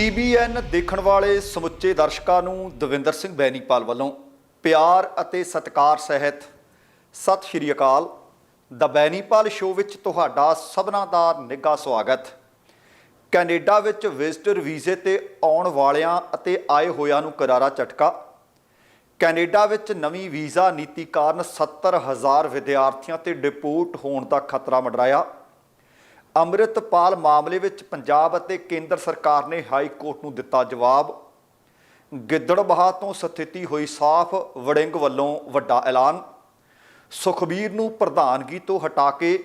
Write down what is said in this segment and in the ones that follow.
TBN ਦੇਖਣ ਵਾਲੇ ਸਮੁੱਚੇ ਦਰਸ਼ਕਾਂ ਨੂੰ ਦਵਿੰਦਰ ਸਿੰਘ ਬੈਨੀਪਾਲ ਵੱਲੋਂ ਪਿਆਰ ਅਤੇ ਸਤਿਕਾਰ ਸਹਿਤ ਸਤਿ ਸ਼੍ਰੀ ਅਕਾਲ। ਦ ਬੈਨੀਪਾਲ ਸ਼ੋਅ ਵਿੱਚ ਤੁਹਾਡਾ ਸਭਨਾਂ ਦਾ ਨਿੱਘਾ ਸਵਾਗਤ। ਕੈਨੇਡਾ ਵਿੱਚ ਵਿਜ਼ਟਰ ਵੀਜ਼ੇ ਤੇ ਆਉਣ ਵਾਲਿਆਂ ਅਤੇ ਆਏ ਹੋਇਆਂ ਨੂੰ ਕਰਾਰਾ ਝਟਕਾ। ਕੈਨੇਡਾ ਵਿੱਚ ਨਵੀਂ ਵੀਜ਼ਾ ਨੀਤੀ ਕਾਰਨ 70000 ਵਿਦਿਆਰਥੀਆਂ ਤੇ ਡਿਪੋਰਟ ਹੋਣ ਦਾ ਖਤਰਾ ਮੰਡਰਾਇਆ। ਅੰਮ੍ਰਿਤਪਾਲ ਮਾਮਲੇ ਵਿੱਚ ਪੰਜਾਬ ਅਤੇ ਕੇਂਦਰ ਸਰਕਾਰ ਨੇ ਹਾਈ ਕੋਰਟ ਨੂੰ ਦਿੱਤਾ ਜਵਾਬ। ਗਿੱਦੜਬਾਹਾ ਤੋਂ ਸਥਿਤੀ ਹੋਈ ਸਾਫ਼, ਵੜਿੰਗ ਵੱਲੋਂ ਵੱਡਾ ਐਲਾਨ। ਸੁਖਬੀਰ ਨੂੰ ਪ੍ਰਧਾਨਗੀ ਤੋਂ ਹਟਾ ਕੇ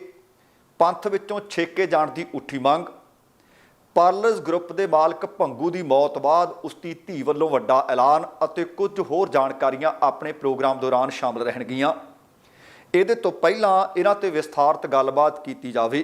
ਪੰਥ ਵਿੱਚੋਂ ਛੇਕੇ ਜਾਣ ਦੀ ਉੱਠੀ ਮੰਗ। ਪਾਰਲਸ ਗਰੁੱਪ ਦੇ ਮਾਲਕ ਭੰਗੂ ਦੀ ਮੌਤ ਬਾਅਦ ਉਸ ਦੀ ਧੀ ਵੱਲੋਂ ਵੱਡਾ ਐਲਾਨ ਅਤੇ ਕੁਝ ਹੋਰ ਜਾਣਕਾਰੀਆਂ ਆਪਣੇ ਪ੍ਰੋਗਰਾਮ ਦੌਰਾਨ ਸ਼ਾਮਲ ਰਹਿਣਗੀਆਂ। ਇਹਦੇ ਤੋਂ ਪਹਿਲਾਂ ਇਹਨਾਂ ਤੇ ਵਿਸਥਾਰਤ ਗੱਲਬਾਤ ਕੀਤੀ ਜਾਵੇ।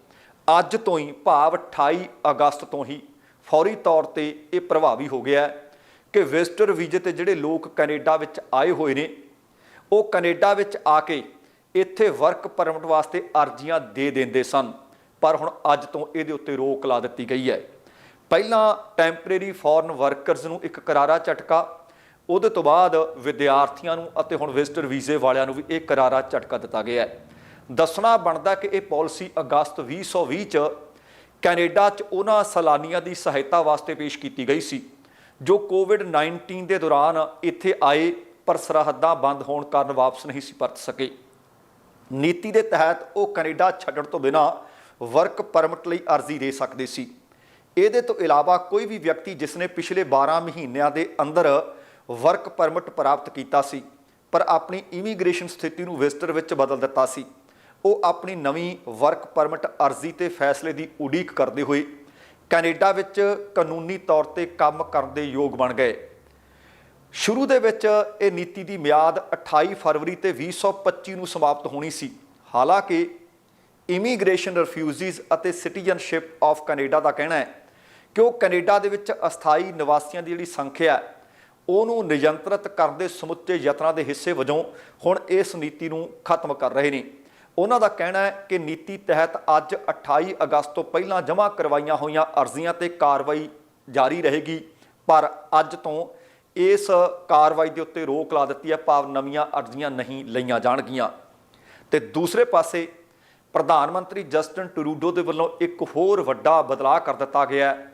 ਅੱਜ ਤੋਂ ਹੀ ਭਾਵ 28 ਅਗਸਤ ਤੋਂ ਹੀ ਫੌਰੀ ਤੌਰ ਤੇ ਇਹ ਪ੍ਰਭਾਵੀ ਹੋ ਗਿਆ ਕਿ ਵਿਜ਼ਟਰ ਵੀਜ਼ੇ ਤੇ ਜਿਹੜੇ ਲੋਕ ਕੈਨੇਡਾ ਵਿੱਚ ਆਏ ਹੋਏ ਨੇ, ਉਹ ਕੈਨੇਡਾ ਵਿੱਚ ਆ ਕੇ ਇੱਥੇ ਵਰਕ ਪਰਮਿਟ ਵਾਸਤੇ ਅਰਜ਼ੀਆਂ ਦੇ ਦਿੰਦੇ ਸਨ, ਪਰ ਹੁਣ ਅੱਜ ਤੋਂ ਇਹਦੇ ਉੱਤੇ ਰੋਕ ਲਾ ਦਿੱਤੀ ਗਈ ਹੈ। ਪਹਿਲਾਂ ਟੈਂਪਰੇਰੀ ਫੋਰਨ ਵਰਕਰਸ ਨੂੰ ਇੱਕ ਕਰਾਰਾ ਝਟਕਾ, ਉਹਦੇ ਤੋਂ ਬਾਅਦ ਵਿਦਿਆਰਥੀਆਂ ਨੂੰ ਅਤੇ ਹੁਣ ਵਿਜ਼ਟਰ ਵੀਜ਼ੇ ਵਾਲਿਆਂ ਨੂੰ ਵੀ ਇਹ ਕਰਾਰਾ ਝਟਕਾ ਦਿੱਤਾ ਗਿਆ ਹੈ। ਦੱਸਣਾ ਬਣਦਾ ਕਿ ਇਹ ਪਾਲਿਸੀ ਅਗਸਤ 2020 ਚ ਕੈਨੇਡਾ 'ਚ ਉਹਨਾਂ ਸੈਲਾਨੀਆਂ ਦੀ ਸਹਾਇਤਾ ਵਾਸਤੇ ਪੇਸ਼ ਕੀਤੀ ਗਈ ਸੀ, ਜੋ ਕੋਵਿਡ-19 ਦੇ ਦੌਰਾਨ ਇੱਥੇ ਆਏ ਪਰ ਸਰਹੱਦਾਂ ਬੰਦ ਹੋਣ ਕਾਰਨ ਵਾਪਸ ਨਹੀਂ ਸੀ ਪਰਤ ਸਕੇ। ਨੀਤੀ ਦੇ ਤਹਿਤ ਉਹ ਕੈਨੇਡਾ ਛੱਡਣ ਤੋਂ ਬਿਨਾਂ ਵਰਕ ਪਰਮਿਟ ਲਈ ਅਰਜ਼ੀ ਦੇ ਸਕਦੇ ਸੀ। ਇਹਦੇ ਤੋਂ ਇਲਾਵਾ ਕੋਈ ਵੀ ਵਿਅਕਤੀ ਜਿਸ ਨੇ ਪਿਛਲੇ 12 ਮਹੀਨਿਆਂ ਦੇ ਅੰਦਰ ਵਰਕ ਪਰਮਿਟ ਪ੍ਰਾਪਤ ਕੀਤਾ ਸੀ, ਪਰ ਆਪਣੀ ਇਮੀਗ੍ਰੇਸ਼ਨ ਸਥਿਤੀ ਨੂੰ ਵਿਜ਼ਟਰ ਵਿੱਚ ਬਦਲ ਦਿੱਤਾ ਸੀ। ਉਹ ਆਪਣੀ ਨਵੀਂ ਵਰਕ ਪਰਮਿਟ ਅਰਜ਼ੀ ਤੇ ਫੈਸਲੇ ਦੀ ਉਡੀਕ ਕਰਦੇ ਹੋਏ ਕੈਨੇਡਾ ਵਿੱਚ ਕਾਨੂੰਨੀ ਤੌਰ ਤੇ ਕੰਮ ਕਰਨ ਦੇ ਯੋਗ ਬਣ ਗਏ। ਸ਼ੁਰੂ ਦੇ ਵਿੱਚ ਇਹ ਨੀਤੀ ਦੀ ਮਿਆਦ 28 ਫਰਵਰੀ ਤੇ 2025 ਨੂੰ ਸਮਾਪਤ ਹੋਣੀ ਸੀ। ਹਾਲਾਂਕਿ ਇਮੀਗ੍ਰੇਸ਼ਨ ਰਿਫਿਊਜੀਜ਼ ਅਤੇ ਸਿਟੀਜ਼ਨਸ਼ਿਪ ਆਫ ਕੈਨੇਡਾ ਦਾ ਕਹਿਣਾ ਹੈ ਕਿ ਉਹ ਕੈਨੇਡਾ ਦੇ ਵਿੱਚ ਅਸਥਾਈ ਨਿਵਾਸੀਆਂ ਦੀ ਜਿਹੜੀ ਸੰਖਿਆ ਹੈ, ਉਹਨੂੰ ਨਿਯੰਤਰਿਤ ਕਰਨ ਦੇ ਸਮੁੱਚੇ ਯਤਨਾਂ ਦੇ ਹਿੱਸੇ ਵਜੋਂ ਹੁਣ ਇਸ ਨੀਤੀ ਨੂੰ ਖਤਮ ਕਰ ਰਹੇ ਨੇ। ਉਹਨਾਂ ਦਾ ਕਹਿਣਾ ਹੈ ਕਿ ਨੀਤੀ ਤਹਿਤ ਅੱਜ 28 ਅਗਸਤ ਤੋਂ ਪਹਿਲਾਂ ਜਮ੍ਹਾਂ ਕਰਵਾਈਆਂ ਹੋਈਆਂ ਅਰਜ਼ੀਆਂ ਤੇ ਕਾਰਵਾਈ ਜਾਰੀ ਰਹੇਗੀ। ਪਰ ਅੱਜ ਤੋਂ ਇਸ ਕਾਰਵਾਈ ਦੇ ਉੱਤੇ ਰੋਕ ਲਾ ਦਿੱਤੀ ਹੈ। ਭਾਵ ਨਵੀਆਂ ਅਰਜ਼ੀਆਂ ਨਹੀਂ ਲਈਆਂ ਜਾਣਗੀਆਂ। ਤੇ ਦੂਸਰੇ ਪਾਸੇ ਪ੍ਰਧਾਨ ਮੰਤਰੀ ਜਸਟਨ ਟਰੂਡੋ ਦੇ ਵੱਲੋਂ ਇੱਕ ਹੋਰ ਵੱਡਾ ਬਦਲਾਅ ਕਰ ਦਿੱਤਾ ਗਿਆ ਹੈ,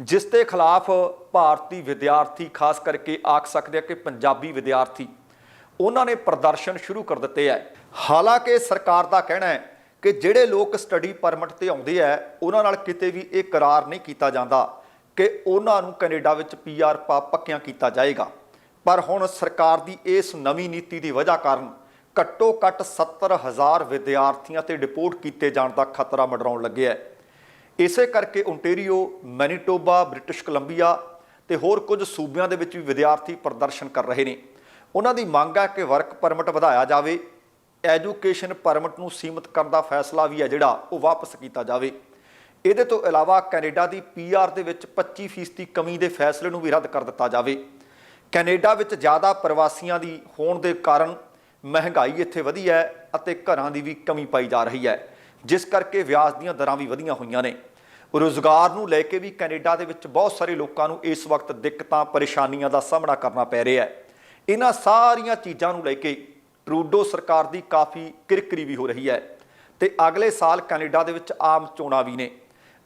ਜਿਸ ਦੇ ਖਿਲਾਫ ਭਾਰਤੀ ਵਿਦਿਆਰਥੀ, ਖਾਸ ਕਰਕੇ ਆਖ ਸਕਦੇ ਆ ਕਿ ਪੰਜਾਬੀ ਵਿਦਿਆਰਥੀ, ਉਹਨਾਂ ਨੇ ਪ੍ਰਦਰਸ਼ਨ ਸ਼ੁਰੂ ਕਰ ਦਿੱਤੇ ਹੈ। ਹਾਲਾਂਕਿ ਸਰਕਾਰ ਦਾ ਕਹਿਣਾ ਹੈ ਕਿ ਜਿਹੜੇ ਲੋਕ ਸਟੱਡੀ ਪਰਮਿਟ ਤੇ ਆਉਂਦੇ ਆ, ਉਹਨਾਂ ਨਾਲ ਕਿਤੇ ਵੀ ਇਹ ਕਰਾਰ ਨਹੀਂ ਕੀਤਾ ਜਾਂਦਾ ਕਿ ਉਹਨਾਂ ਨੂੰ ਕੈਨੇਡਾ ਵਿੱਚ ਪੀਆਰ ਪੱਕਿਆਂ ਕੀਤਾ ਜਾਏਗਾ। ਪਰ ਹੁਣ ਸਰਕਾਰ ਦੀ ਇਸ ਨਵੀਂ ਨੀਤੀ ਦੀ ਵਜ੍ਹਾ ਕਾਰਨ ਘੱਟੋ ਘੱਟ 70000 ਵਿਦਿਆਰਥੀਆਂ ਤੇ ਡਿਪੋਰਟ ਕੀਤੇ ਜਾਣ ਦਾ ਖਤਰਾ ਮੰਡਰਾਉਣ ਲੱਗਿਆ ਹੈ ਇਸੇ ਕਰਕੇ ਓਨਟੇਰੀਓ ਮੈਨੀਟੋਬਾ, ਬ੍ਰਿਟਿਸ਼ ਕੋਲੰਬੀਆ ਤੇ ਹੋਰ ਕੁਝ ਸੂਬਿਆਂ ਦੇ ਵਿੱਚ ਵੀ ਵਿਦਿਆਰਥੀ ਪ੍ਰਦਰਸ਼ਨ ਕਰ ਰਹੇ ਨੇ। ਉਹਨਾਂ ਦੀ ਮੰਗ ਹੈ ਕਿ ਵਰਕ ਪਰਮਿਟ ਵਧਾਇਆ ਜਾਵੇ ਐਜੂਕੇਸ਼ਨ ਪਰਮਿਟ ਨੂੰ ਸੀਮਿਤ ਕਰਨ ਦਾ ਫੈਸਲਾ ਵੀ ਹੈ ਜਿਹੜਾ ਉਹ ਵਾਪਸ ਕੀਤਾ ਜਾਵੇ। ਇਹਦੇ ਤੋਂ ਇਲਾਵਾ ਕੈਨੇਡਾ ਦੀ ਪੀਆਰ ਦੇ ਵਿੱਚ 25% ਦੀ ਕਮੀ ਦੇ ਫੈਸਲੇ ਨੂੰ ਵੀ ਰੱਦ ਕਰ ਦਿੱਤਾ ਜਾਵੇ। ਕੈਨੇਡਾ ਵਿੱਚ ਜ਼ਿਆਦਾ ਪ੍ਰਵਾਸੀਆਂ ਦੀ ਹੋਣ ਦੇ ਕਾਰਨ ਮਹਿੰਗਾਈ ਇੱਥੇ ਵਧੀ ਹੈ ਅਤੇ ਘਰਾਂ ਦੀ ਵੀ ਕਮੀ ਪਾਈ ਜਾ ਰਹੀ ਹੈ, ਜਿਸ ਕਰਕੇ ਵਿਆਜ ਦੀਆਂ ਦਰਾਂ ਵੀ ਵਧੀਆਂ ਹੋਈਆਂ ਨੇ। ਰੋਜ਼ਗਾਰ ਨੂੰ ਲੈ ਕੇ ਵੀ ਕੈਨੇਡਾ ਦੇ ਵਿੱਚ ਬਹੁਤ ਸਾਰੇ ਲੋਕਾਂ ਨੂੰ ਇਸ ਵਕਤ ਦਿੱਕਤਾਂ, ਪਰੇਸ਼ਾਨੀਆਂ ਦਾ ਸਾਹਮਣਾ ਕਰਨਾ ਪੈ ਰਿਹਾ ਹੈ। ਇਹਨਾਂ ਸਾਰੀਆਂ ਚੀਜ਼ਾਂ ਨੂੰ ਲੈ ਕੇ ਟਰੂਡੋ ਸਰਕਾਰ ਦੀ ਕਾਫੀ ਕਿਰਕਰੀ ਵੀ ਹੋ ਰਹੀ ਹੈ ਤੇ ਅਗਲੇ ਸਾਲ ਕੈਨੇਡਾ ਦੇ ਵਿੱਚ ਆਮ ਚੋਣਾਂ ਵੀ ਨੇ।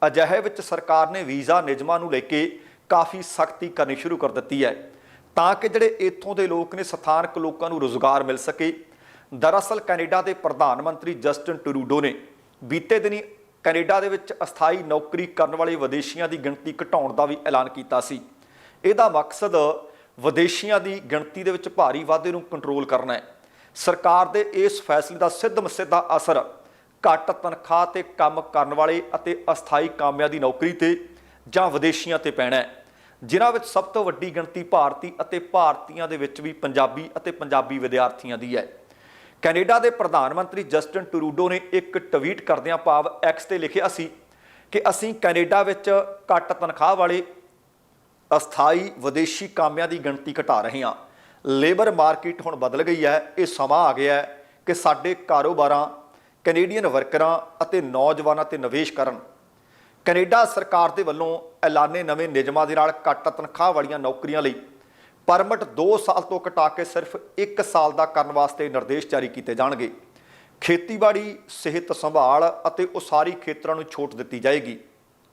ਅਜਿਹੇ ਵਿੱਚ ਸਰਕਾਰ ਨੇ ਵੀਜ਼ਾ ਨਿਯਮਾਂ ਨੂੰ ਲੈ ਕੇ ਕਾਫੀ ਸਖਤੀ ਕਰਨੀ ਸ਼ੁਰੂ ਕਰ ਦਿੱਤੀ ਹੈ। ਤਾਂ ਕਿ ਜਿਹੜੇ ਇੱਥੋਂ ਦੇ ਲੋਕ ਨੇ, ਸਥਾਨਕ ਲੋਕਾਂ ਨੂੰ ਰੋਜ਼ਗਾਰ ਮਿਲ ਸਕੇ। ਦਰਅਸਲ ਕੈਨੇਡਾ ਦੇ ਪ੍ਰਧਾਨ ਮੰਤਰੀ ਜਸਟਨ ਟਰੂਡੋ ਨੇ ਬੀਤੇ ਦਿਨੀ ਕੈਨੇਡਾ ਦੇ ਵਿੱਚ ਅਸਥਾਈ ਨੌਕਰੀ ਕਰਨ ਵਾਲੇ ਵਿਦੇਸ਼ੀਆਂ ਦੀ ਗਿਣਤੀ ਘਟਾਉਣ ਦਾ ਵੀ ਐਲਾਨ ਕੀਤਾ ਸੀ। ਇਹਦਾ ਮਕਸਦ ਵਿਦੇਸ਼ੀਆਂ ਦੀ ਗਿਣਤੀ ਦੇ ਵਿੱਚ ਭਾਰੀ ਵਾਧੇ ਨੂੰ ਕੰਟਰੋਲ ਕਰਨਾ ਹੈ। ਸਰਕਾਰ ਦੇ ਇਸ ਫੈਸਲੇ ਦਾ ਸਿੱਧ ਸਿੱਧਾ ਅਸਰ ਘੱਟ ਤਨਖਾਹ ਤੇ ਕੰਮ ਕਰਨ ਵਾਲੇ ਅਤੇ ਅਸਥਾਈ ਕਾਮਿਆਂ ਦੀ ਨੌਕਰੀ ਤੇ ਜਾਂ ਵਿਦੇਸ਼ੀਆਂ ਤੇ ਪੈਣਾ ਹੈ, ਜਿਨ੍ਹਾਂ ਵਿੱਚ ਸਭ ਤੋਂ ਵੱਡੀ ਗਿਣਤੀ ਭਾਰਤੀ ਅਤੇ ਭਾਰਤੀਆਂ ਦੇ ਵਿੱਚ ਵੀ ਪੰਜਾਬੀ ਅਤੇ ਪੰਜਾਬੀ ਵਿਦਿਆਰਥੀਆਂ ਦੀ ਹੈ। ਕੈਨੇਡਾ ਦੇ ਪ੍ਰਧਾਨ ਮੰਤਰੀ ਜਸਟਨ ਟਰੂਡੋ ਨੇ ਇੱਕ ਟਵੀਟ ਕਰਦਿਆਂ ਭਾਵ ਐਕਸ ਤੇ ਲਿਖਿਆ ਸੀ ਕਿ ਅਸੀਂ ਕੈਨੇਡਾ ਵਿੱਚ ਘੱਟ ਤਨਖਾਹ ਵਾਲੇ ਅਸਥਾਈ ਵਿਦੇਸ਼ੀ ਕਾਮਿਆਂ ਦੀ ਗਿਣਤੀ ਘਟਾ ਰਹੇ ਹਾਂ। ਲੇਬਰ ਮਾਰਕੀਟ ਹੁਣ ਬਦਲ ਗਈ ਹੈ। ਇਹ ਸਮਾਂ ਆ ਗਿਆ ਹੈ ਕਿ ਸਾਡੇ ਕਾਰੋਬਾਰਾਂ, ਕੈਨੇਡੀਅਨ ਵਰਕਰਾਂ ਅਤੇ ਨੌਜਵਾਨਾਂ ਤੇ ਨਿਵੇਸ਼ ਕਰਨ। ਕੈਨੇਡਾ ਸਰਕਾਰ ਦੇ ਵੱਲੋਂ ਐਲਾਨੇ ਨਵੇਂ ਨਿਯਮਾਂ ਦੇ ਨਾਲ ਘੱਟ ਤਨਖਾਹ ਵਾਲੀਆਂ ਨੌਕਰੀਆਂ ਲਈ ਪਰਮਿਟ 2 ਸਾਲ ਤੋਂ ਘਟਾ ਕੇ ਸਿਰਫ 1 ਸਾਲ ਦਾ ਕਰਨ ਵਾਸਤੇ ਨਿਰਦੇਸ਼ ਜਾਰੀ ਕੀਤੇ ਜਾਣਗੇ। ਖੇਤੀਬਾੜੀ, ਸਿਹਤ ਸੰਭਾਲ ਅਤੇ ਉਸਾਰੀ ਖੇਤਰਾਂ ਨੂੰ ਛੋਟ ਦਿੱਤੀ ਜਾਏਗੀ।